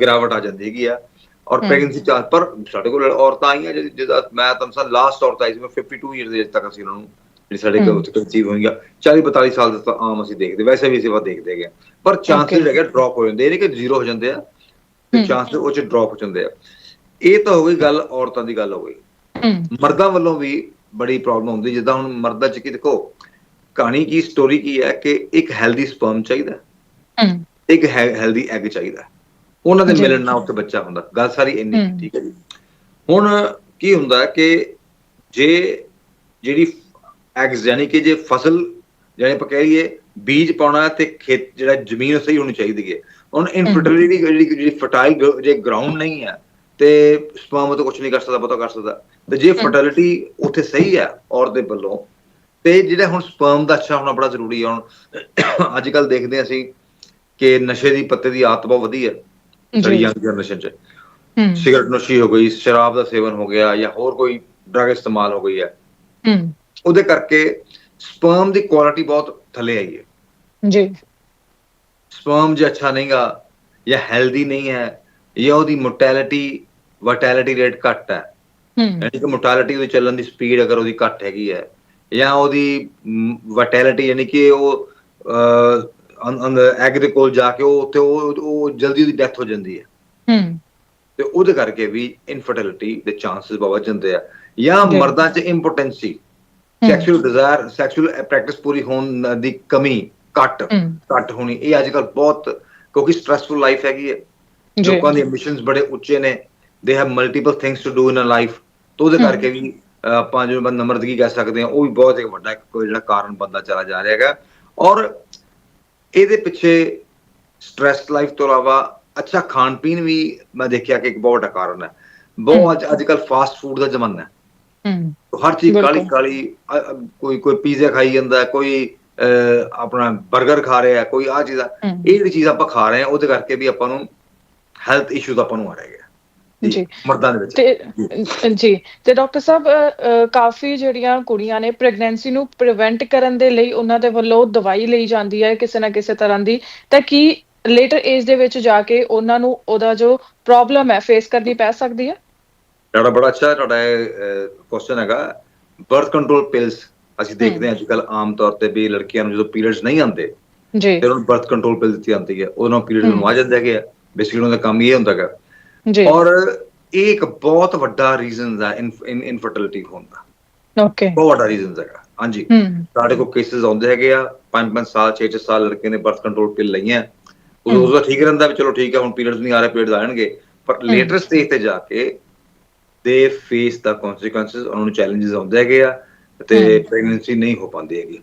ਗਿਰਾਵਟ ਆ ਜਾਂਦੀ ਹੈਗੀ ਆ ਔਰ। ਪ੍ਰੈਗਨੈਂਸੀ ਚਾਂਸ ਪਰ ਸਾਡੇ ਕੋਲ ਔਰਤਾਂ ਆਈਆਂ ਜਿਹਦਾ ਮੈਂ ਤੁਹਾਨੂੰ ਲਾਸਟ ਔਰਤ ਆਈ ਸੀ ਮੈਂ 52 ਇਅਰਸ ਦੇ ਤੱਕ ਅਸੀਂ ਉਹਨਾਂ ਨੂੰ ਜਿਹੜੀ ਸਾਡੇ ਕੋਲ। ਉੱਥੇ ਕਨਸੀਵ ਹੋਈਆਂ 40 42 ਸਾਲ ਦੇ ਤਾਂ ਆਮ ਅਸੀਂ ਦੇਖਦੇ ਵੈਸੇ ਵੀ ਸੇਵਾ ਦੇਖਦੇ ਹੈਗੇ ਪਰ ਚਾਂਸਸ Okay. ਹੈਗੇ ਡ੍ਰੌਪ ਹੋ ਜਾਂਦੇ ਇਹ ਨਹੀਂ ਕਿ ਜ਼ੀਰੋ ਹੋ ਜਾਂਦੇ ਆ ਹਮ। ਚਾਂਸਸ ਉਹ ਚ ਡ੍ਰੌਪ ਹੋ ਜਾਂਦੇ ਆ ਇਹ ਤਾਂ ਹੋ ਗਈ ਗੱਲ ਔਰਤਾਂ ਦੀ ਗੱਲ ਹੋ ਗਈ ਮਰਦਾਂ ਵੱਲੋਂ ਵੀ ਬੜੀ ਪ੍ਰੋਬਲਮ ਹੁੰਦੀ ਜਿੱਦਾਂ ਹੁਣ ਮਰਦਾਂ ਚ ਕੀ ਦੇਖੋ ਕਹਾਣੀ ਕੀ ਸਟੋਰੀ ਕੀ ਹੈ ਕਿ ਇੱਕ ਹੈਲਦੀ ਸਪਰਮ ਚਾਹੀਦਾ ਇੱਕ ਹੈਲਦੀ ਐਗ ਚਾਹੀਦਾ। ਉਹਨਾਂ ਦੇ। ਮਿਲਣ ਨਾਲ ਉੱਤੇ ਬੱਚਾ ਹੁੰਦਾ ਗੱਲ ਸਾਰੀ ਇੰਨੀ। ਠੀਕ ਹੈ ਜੀ ਹੁਣ ਕੀ ਹੁੰਦਾ ਕਿ ਜੇ ਜਿਹੜੀ ਐਗਸ ਯਾਨੀ ਕਿ ਜੇ ਫਸਲ ਜਿਹੜੇ ਆਪਾਂ ਕਹਿ ਲਈਏ ਬੀਜ ਪਾਉਣਾ ਤੇ ਖੇਤ ਜਿਹੜਾ ਜ਼ਮੀਨ ਸਹੀ ਹੋਣੀ ਚਾਹੀਦੀ ਹੈ। ਹੁਣ ਇਨਫਰਟੀਲਿਟੀ ਜਿਹੜੀ ਜਿਹੜੀ ਫਰਟਾਈਲ ਜੇ ਗਰਾਊਂਡ ਨਹੀਂ ਹੈ ਤੇ ਸਪਰਮ ਤੋਂ ਕੁਝ ਨਹੀਂ ਕਰ ਸਕਦਾ ਪਤਾ ਕਰ ਸਕਦਾ। ਤੇ ਜੇ ਫਰਟੀਲਿਟੀ ਉੱਥੇ ਸਹੀ ਹੈ ਔਰਤ ਦੇ ਵੱਲੋਂ ਤੇ ਜਿਹੜਾ ਹੁਣ ਸਪਰਮ ਦਾ ਅੱਛਾ ਹੋਣਾ ਬੜਾ ਜ਼ਰੂਰੀ ਹੈ। ਹੁਣ ਅੱਜ ਕੱਲ ਦੇਖਦੇ ਅਸੀਂ ਕਿ ਨਸ਼ੇ ਦੀ ਪੱਤੇ ਦੀ ਆਦਤ ਬਹੁਤ ਵਧੀ ਹੈ ਜਿਹੜੀ ਯੰਗ ਜਨਰੇਸ਼ਨ ਚ। ਸਿਗਰਟ ਨੋਸ਼ੀ ਹੋ ਗਈ ਸ਼ਰਾਬ ਦਾ ਸੇਵਨ ਹੋ ਗਿਆ ਜਾਂ ਹੋਰ ਕੋਈ ਡਰਗ ਇਸਤੇਮਾਲ ਹੋ ਗਈ ਹੈ। ਉਹਦੇ ਕਰਕੇ ਸਪਰਮ ਦੀ ਕੁਆਲਿਟੀ ਬਹੁਤ ਥੱਲੇ ਆਈ ਹੈ। ਜੀ। ਸਪਰਮ ਜੇ ਅੱਛਾ ਨਹੀਂਗਾ ਜਾਂ ਹੈਲਦੀ ਨਹੀਂ ਹੈ ਜਾਂ ਉਹਦੀ ਮੋਰਟੈਲਿਟੀ ਵਰਟੈਲਿਟੀ ਰੇਟ ਘੱਟ ਹੈ। ਯਾਨੀ ਕਿ ਮੋਰਟੈਲਿਟੀ ਉਹਦੀ ਚੱਲਣ ਦੀ ਸਪੀਡ ਅਗਰ ਉਹਦੀ ਘੱਟ ਹੈਗੀ ਹੈ ਜਾਂ ਉਹਦੀ ਵਰਟੈਲਿਟੀ ਯਾਨੀ ਕਿ ਉਹ ਐਗ ਦੇ ਕੋਲ ਜਾ ਕੇ ਉਹ ਉੱਥੇ ਉਹ ਉਹ ਜਲਦੀ ਉਹਦੀ ਡੈਥ ਹੋ ਜਾਂਦੀ ਹੈ। ਹਮ ਤੇ ਉਹਦੇ ਕਰਕੇ ਵੀ ਇਨਫਰਟੀਲਿਟੀ ਦੇ ਚਾਂਸਸ ਬਹੁਤ ਵੱਧ ਜਾਂਦੇ ਆ। ਜਾਂ। ਮਰਦਾਂ 'ਚ impotency hmm. Sexual desire sexual practice ਪੂਰੀ ਹੋਣ ਦੀ ਕਮੀ ਘੱਟ ਘੱਟ ਹੋਣੀ। ਇਹ ਅੱਜ ਕੱਲ ਬਹੁਤ ਕਿਉਂਕਿ ਸਟ੍ਰੈਸਫੁਲ ਲਾਈਫ ਹੈਗੀ ਹੈ। ਲੋਕਾਂ ਦੇ ਐਂਬੀਸ਼ਨਸ ਬੜੇ ਉੱਚੇ ਨੇ। They have multiple things to do in a life ਤੋਂ ਉਹਦੇ। ਕਰਕੇ ਵੀ ਆਪਾਂ ਜੋ ਬੰਦ ਨਮਰਦਗੀ ਕਹਿ ਸਕਦੇ ਹਾਂ ਉਹ ਵੀ ਬਹੁਤ ਇੱਕ ਵੱਡਾ ਜਿਹੜਾ ਕਾਰਨ ਬੰਦਾ ਚਲਾ ਜਾ ਰਿਹਾ ਹੈਗਾ। ਔਰ ਇਹਦੇ ਪਿੱਛੇ ਸਟ੍ਰੈਸ ਲਾਈਫ ਤੋਂ ਇਲਾਵਾ ਅੱਛਾ ਖਾਣ ਪੀਣ ਵੀ ਮੈਂ ਦੇਖਿਆ ਕਿ ਇੱਕ ਬਹੁਤ ਵੱਡਾ ਕਾਰਨ ਹੈ। ਬਹੁਤ ਅੱਜ ਕੱਲ ਫਾਸਟ ਫੂਡ ਦਾ ਜ਼ਮਾਨਾ ਹੈ। ਹਰ ਚੀਜ਼। ਕਾਲੀ ਕਾਲੀ ਕੋਈ ਕੋਈ ਪੀਜ਼ਾ ਖਾਈ ਜਾਂਦਾ ਕੋਈ ਆਪਣਾ 버ਗਰ ਖਾ ਰਿਹਾ ਕੋਈ ਆ ਚੀਜ਼ਾਂ। ਇਹ ਜਿਹੜੀ ਚੀਜ਼ ਆਪਾਂ ਖਾ ਰਹੇ ਹਾਂ ਉਹਦੇ ਕਰਕੇ ਵੀ ਆਪਾਂ ਨੂੰ ਹੈਲਥ ਇਸ਼ੂਜ਼ ਆਪਾਂ ਨੂੰ ਆ ਰਹੇ ਹੈ ਜੀ। ਮਰਦਾਂ ਦੇ ਵਿੱਚ ਜੀ ਤੇ ਡਾਕਟਰ ਸਾਹਿਬ ਕਾਫੀ ਜਿਹੜੀਆਂ ਕੁੜੀਆਂ ਨੇ ਪ੍ਰੈਗਨੈਂਸੀ ਨੂੰ ਪ੍ਰੀਵੈਂਟ ਕਰਨ ਦੇ ਲਈ ਉਹਨਾਂ ਦੇ ਵੱਲੋਂ ਦਵਾਈ ਲਈ ਜਾਂਦੀ ਹੈ ਕਿਸੇ ਨਾ ਕਿਸੇ ਤਰ੍ਹਾਂ ਦੀ ਤਾਂ ਕੀ ਲੇਟਰ ਏਜ ਦੇ ਵਿੱਚ ਜਾ ਕੇ ਉਹਨਾਂ ਨੂੰ ਉਹਦਾ ਜੋ ਪ੍ਰੋਬਲਮ ਹੈ ਫੇਸ ਕਰਨੀ ਪੈ ਸਕਦੀ ਹੈ ਤੁਹਾਡਾ ਬੜਾ ਅੱਛਾ ਤੁਹਾਡਾ ਕੁਐਸਚਨ ਹੈਗਾ। ਬਰਥ ਕੰਟਰੋਲ ਪਿਲਸ ਅਸੀਂ ਦੇਖਦੇ ਹਾਂ ਅੱਜ ਕੱਲ ਆਮ ਤੌਰ ਤੇ ਵੀ ਲੜਕੀਆਂ ਨੂੰ ਜਦੋਂ ਪੀਰੀਅਡਸ ਨਹੀਂ ਆਉਂਦੇ ਜੀ। ਤੇ ਉਹਨਾਂ ਬਰਥ ਕੰਟਰੋਲ ਪਿਲ ਦਿੱਤੀ ਜਾਂਦੀ ਹੈ। ਉਹਦੇ ਨਾਲ ਪੀਰੀਅਡ। ਨੂੰ ਆ ਜਾਂਦਾ ਹੈਗਾ ਬੇਸਿਕਲੀ ਉਹਨਾਂ ਦਾ ਕੰਮ ਇਹ ਹੁੰਦਾ ਹੈਗਾ। ਜੀ। ਔਰ ਇਹ ਇੱਕ ਬਹੁਤ ਵੱਡਾ ਰੀਜ਼ਨ ਹੈ ਇਨ ਇਨਫਰਟੀਲਿਟੀ ਹੋਣ ਦਾ। ਓਕੇ। ਬਹੁਤ ਵੱਡਾ ਰੀਜ਼ਨ ਹੈਗਾ। ਹਾਂਜੀ। ਸਾਡੇ ਕੋਲ ਕੇਸਿਸ ਆਉਂਦੇ ਹੈਗੇ ਆ। 5-5 ਸਾਲ 6-6 ਸਾਲ ਲੜਕੇ ਨੇ ਬਰਥ ਕੰਟਰੋਲ ਪਿਲ ਲਈਆਂ। ਉਦੋਂ। ਉਦੋਂ ਠੀਕ ਰਹਿੰਦਾ ਵੀ ਚਲੋ ਠੀਕ ਹੈ ਹੁਣ ਪੀਰੀਅਡਸ ਨਹੀਂ ਆ ਰਹੇ ਪੀਰੀਅਡਸ ਆਣਗੇ ਪਰ। ਲੇਟਰ ਸਟੇਜ ਤੇ ਜਾ ਕੇ ਦੇ ਫੇਸ ਦਾ ਕਨਸੀਕੁਐਂਸਸ ਉਹਨਾਂ ਨੂੰ ਚੈਲੰਜਸ ਆਉਂਦੇ ਹੈਗੇ ਆ ਤੇ। ਪ੍ਰੈਗਨੈਂਸੀ ਨਹੀਂ ਹੋ ਪਾਉਂਦੀ ਹੈਗੀ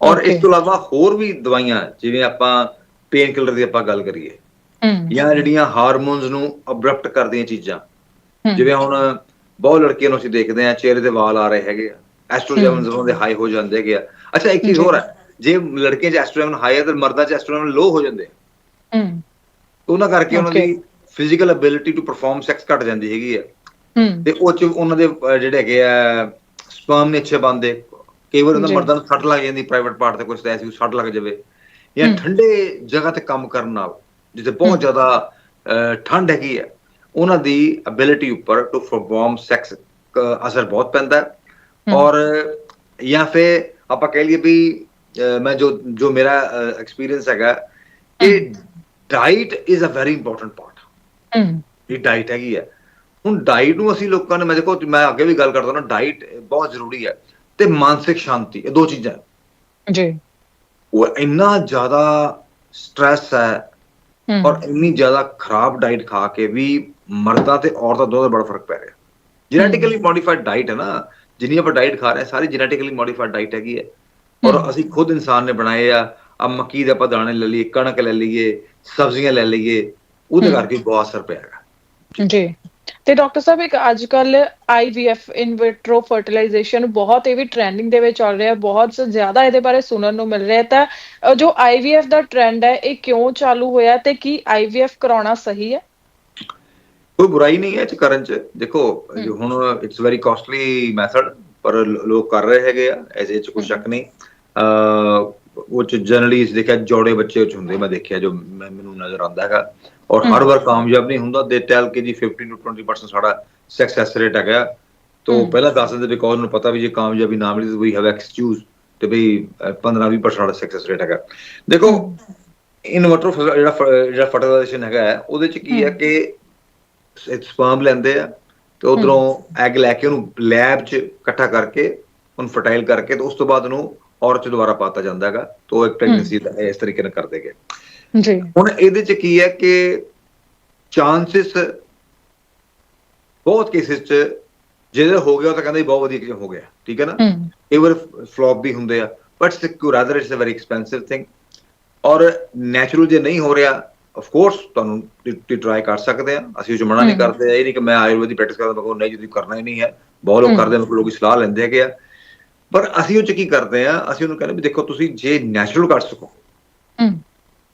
ਔਰ. ਇਸ ਤੋਂ ਇਲਾਵਾ ਹੋਰ ਵੀ ਦਵਾਈਆਂ ਜਿਵੇਂ ਆਪਾਂ ਪੇਨ ਕਿਲਰ ਦੀ ਆਪਾਂ ਗੱਲ ਕਰੀਏ ਜਾਂ ਜਿਹੜੀਆਂ ਹਾਰਮੋਨਸ ਨੂੰ ਅਬਰਪਟ ਕਰਦੀਆਂ ਚੀਜ਼ਾਂ ਜਿਵੇਂ ਹੁਣ ਬਹੁਤ ਲੜਕੀਆਂ ਨੂੰ ਅਸੀਂ ਦੇਖਦੇ ਆ ਚਿਹਰੇ ਤੇ ਵਾਲ ਆ ਰਹੇ ਹੈਗੇ ਆ ਐਸਟ੍ਰੋਜਨ ਉਹਨਾਂ ਦੇ ਹਾਈ ਹੋ ਜਾਂਦੇ ਹੈਗੇ ਆ ਅੱਛਾ ਇੱਕ ਚੀਜ਼। ਹੋਰ ਹੈ ਜੇ ਲੜਕੀਆਂ 'ਚ ਐਸਟ੍ਰੋਜਨ ਹਾਈ ਹੈ ਤੇ ਮਰਦਾਂ 'ਚ ਐਸਟ੍ਰੋਜਨ ਲੋ ਹੋ ਜਾਂਦੇ ਆ। ਤੇ ਉਹਨਾਂ ਕਰਕੇ ਉਹਨਾਂ. ਦੀ physical ability to perform sex ਘਟ ਜਾਂਦੀ ਹੈਗੀ ਹੈ ਹਮ ਤੇ ਉਹ ਚ ਉਹਨਾਂ ਦੇ ਜਿਹੜੇ ਹੈਗੇ ਆ ਸਪਰਮ ਨੇ ਅੱਛੇ ਬੰਦੇ ਕਈ ਵਾਰ ਉਹਨਾਂ। ਮਰਦਾਂ ਨੂੰ ਸੱਟ ਲੱਗ ਜਾਂਦੀ ਪ੍ਰਾਈਵੇਟ ਪਾਰਟ ਤੇ ਕੁਝ ਤਾਂ ਐਸੀ ਸੱਟ ਲੱਗ ਜਾਵੇ ਜਾਂ। ਠੰਡੇ ਜਗ੍ਹਾ ਤੇ ਕੰਮ ਕਰਨ ਨਾਲ ਜਿੱਥੇ ਬਹੁਤ। ਜ਼ਿਆਦਾ ਠੰਡ ਹੈਗੀ ਹੈ ਉਹਨਾਂ ਦੀ ਐਬਿਲਿਟੀ ਉੱਪਰ ਟੂ ਪਰਫਾਰਮ ਸੈਕਸ ਅਸਰ ਬਹੁਤ ਪੈਂਦਾ ਹੈ। ਔਰ ਜਾਂ ਫਿਰ ਆਪਾਂ ਕਹਿ ਲਈਏ ਵੀ ਮੈਂ ਜੋ ਜੋ ਮੇਰਾ ਐਕਸਪੀਰੀਅੰਸ ਹੈਗਾ ਇਹ diet is a very important part hmm ਇਹ ਡਾਈਟ ਹੈਗੀ ਹੈ ਹੁਣ ਡਾਈਟ ਨੂੰ ਅਸੀਂ ਲੋਕਾਂ ਨੇ ਮੈਂ ਦੇਖੋ ਮੈਂ ਅੱਗੇ ਵੀ ਗੱਲ ਕਰਦਾ ਨਾ ਡਾਈਟ ਬਹੁਤ ਜ਼ਰੂਰੀ ਹੈ ਤੇ ਮਾਨਸਿਕ ਸ਼ਾਂਤੀ ਇਹ ਦੋ ਚੀਜ਼ਾਂ। ਜੀ। ਉਹ ਇੰਨਾ ਜ਼ਿਆਦਾ ਸਟ੍ਰੈਸ ਹੈ ਔਰ ਇੰਨੀ ਜ਼ਿਆਦਾ ਖਰਾਬ ਡਾਈਟ ਖਾ ਕੇ ਵੀ ਮਰਦਾਂ ਤੇ ਔਰਤਾਂ ਦੋਨਾਂ ਦਾ ਬੜਾ ਫ਼ਰਕ ਪੈ ਰਿਹਾ। ਜੈਨੇਟਿਕਲੀ ਮੋਡੀਫਾਈਡ ਡਾਈਟ ਹੈ ਨਾ ਜਿੰਨੀ ਆਪਾਂ ਡਾਈਟ ਖਾ ਰਹੇ ਸਾਰੀ ਜੈਨੇਟਿਕਲੀ ਮੋਡੀਫਾਈਡ ਡਾਈਟ ਹੈਗੀ ਹੈ। ਔਰ। ਅਸੀਂ ਖੁਦ ਇਨਸਾਨ ਨੇ ਬਣਾਏ ਆ ਆ ਮੱਕੀ ਦੇ ਆਪਾਂ ਦਾਣੇ ਲੈ ਲਈਏ ਕਣਕ ਲੈ ਲਈਏ ਸਬਜ਼ੀਆਂ ਲੈ ਲਈਏ ਉਹਦੇ। ਕਰਕੇ ਬਹੁਤ ਅਸਰ ਪਿਆ ਹੈਗਾ। ਜੀ। ਤੇ ਡਾਕਟਰ ਸਾਹਿਬ ਇੱਕ ਅੱਜ ਕੱਲ ਆਈਵੀਐਫ ਇਨ ਵਿਟਰੋ ਫਰਟੀਲਾਈਜੇਸ਼ਨ ਬਹੁਤ ਇਹ ਵੀ ਟ੍ਰੈਂਡਿੰਗ ਦੇ ਵਿੱਚ ਚੱਲ ਰਿਹਾ ਬਹੁਤ ਜ਼ਿਆਦਾ ਇਹਦੇ ਬਾਰੇ ਸੁਣਨ ਨੂੰ ਮਿਲ ਰਿਹਾ ਤਾਂ ਜੋ ਆਈਵੀਐਫ ਦਾ ਟ੍ਰੈਂਡ ਹੈ ਇਹ ਕਿਉਂ ਚਾਲੂ ਹੋਇਆ ਤੇ ਕੀ ਆਈਵੀਐਫ ਕਰਾਉਣਾ ਸਹੀ ਹੈ? ਕੋਈ ਬੁਰਾਈ ਨਹੀਂ ਹੈ ਇਹ ਚ ਕਰਨ ਚ। ਦੇਖੋ। ਜੋ ਹੁਣ ਇਟਸ ਵੈਰੀ ਕਾਸਟਲੀ ਮੈਥਡ ਪਰ ਲੋਕ ਕਰ ਰਹੇ ਹੈਗੇ ਆ ਐਸੇ ਚ ਕੋਈ। ਸ਼ੱਕ ਨਹੀਂ। ਅ ਉਹ ਚ ਜਨਰਲੀ ਦੇਖਿਆ ਜੋੜੇ ਬੱਚੇ ਚ ਹੁੰਦੇ ਮੈਂ ਦੇਖਿਆ ਜੋ ਮੈਨੂੰ ਨਜ਼ਰ ਆਉਂਦਾ ਹੈਗਾ। ਔਰ ਹਰ। ਵਾਰ ਕਾਮਯਾਬ ਨਹੀਂ ਹੁੰਦਾ ਦੇ ਟੈਲ ਕੇ ਜੀ 15 ਤੋਂ 20% ਸਾਡਾ ਸਕਸੈਸ ਰੇਟ ਹੈਗਾ ਤੋਂ। ਪਹਿਲਾਂ ਦੱਸ ਦਿੰਦੇ ਬਿਕੋਜ਼ ਨੂੰ ਪਤਾ ਵੀ ਜੇ ਕਾਮਯਾਬੀ ਨਾ ਮਿਲੀ ਤਾਂ ਵੀ ਹੈਵ ਐਕਸਕਿਊਜ਼ ਤੇ ਵੀ 15 20% ਸਾਡਾ ਸਕਸੈਸ ਰੇਟ ਹੈਗਾ ਦੇਖੋ। ਇਨਵਰਟਰ ਜਿਹੜਾ ਜਿਹੜਾ ਫਰਟੀਲਾਈਜੇਸ਼ਨ ਹੈਗਾ ਉਹਦੇ ਚ ਕੀ ਹੈ। ਕਿ ਸਪਰਮ ਲੈਂਦੇ ਆ ਤੇ ਉਧਰੋਂ ਐਗ ਲੈ ਕੇ ਉਹਨੂੰ ਲੈਬ 'ਚ ਇਕੱਠਾ ਕਰਕੇ ਉਹਨੂੰ ਫਰਟਾਈਲ ਕਰਕੇ ਤੇ ਉਸ ਤੋਂ ਬਾਅਦ ਉਹਨੂੰ ਔਰਤ 'ਚ ਦੁਬਾਰਾ ਪਾਤਾ ਜਾਂਦਾ ਹੈਗਾ ਤੋਂ ਇੱਕ ਪ੍ਰੈਗਨੈਂਸੀ ਦਾ ਇਸ ਤਰੀਕੇ ਨਾਲ ਕਰਦੇ ਗਏ ਜੀ। ਹੁਣ ਇਹਦੇ 'ਚ ਕੀ ਹੈ ਕਿ ਚਾਂਸਸ ਬਹੁਤ ਕੇਸਿਸ 'ਚ ਜਿਹਦੇ ਹੋ ਗਿਆ ਤਾਂ ਕਹਿੰਦੇ ਜੀ ਬਹੁਤ ਵਧੀਆ ਕਿ ਹੋ ਗਿਆ ਠੀਕ ਹੈ ਨਾ? ਵਾਰ ਫਲॉप ਵੀ ਹੁੰਦੇ ਆ but secure rather it's a very expensive thing or natural ਜੇ ਨਹੀਂ ਹੋ ਰਿਹਾ ਆਫ ਕੋਰਸ ਤੁਹਾਨੂੰ ਟਰਾਈ ਕਰ ਸਕਦੇ ਆ ਅਸੀਂ ਉਹ 'ਚ ਮਨਾ ਨਹੀਂ। ਕਰਦੇ ਇਹ ਨਹੀਂ ਕਿ ਮੈਂ ਆਯੁਰਵੈਦਿਕ ਪ੍ਰੈਕਟਿਸ ਕਰਦਾ ਮੈਂ ਨਹੀਂ ਜੀ ਕਰਨਾ ਹੀ ਨਹੀਂ ਹੈ ਬਹੁਤ ਲੋਕ। ਕਰਦੇ ਨੇ ਲੋਕੀ ਸਲਾਹ ਲੈਂਦੇ ਹੈਗੇ ਆ। ਪਰ ਅਸੀਂ ਉਹ 'ਚ ਕੀ ਕਰਦੇ ਆ ਅਸੀਂ ਉਹਨੂੰ ਕਹਿੰਦੇ ਵੀ ਦੇਖੋ ਤੁਸੀਂ ਜੇ ਨੈਚੁਰਲ ਕਰ ਸਕੋ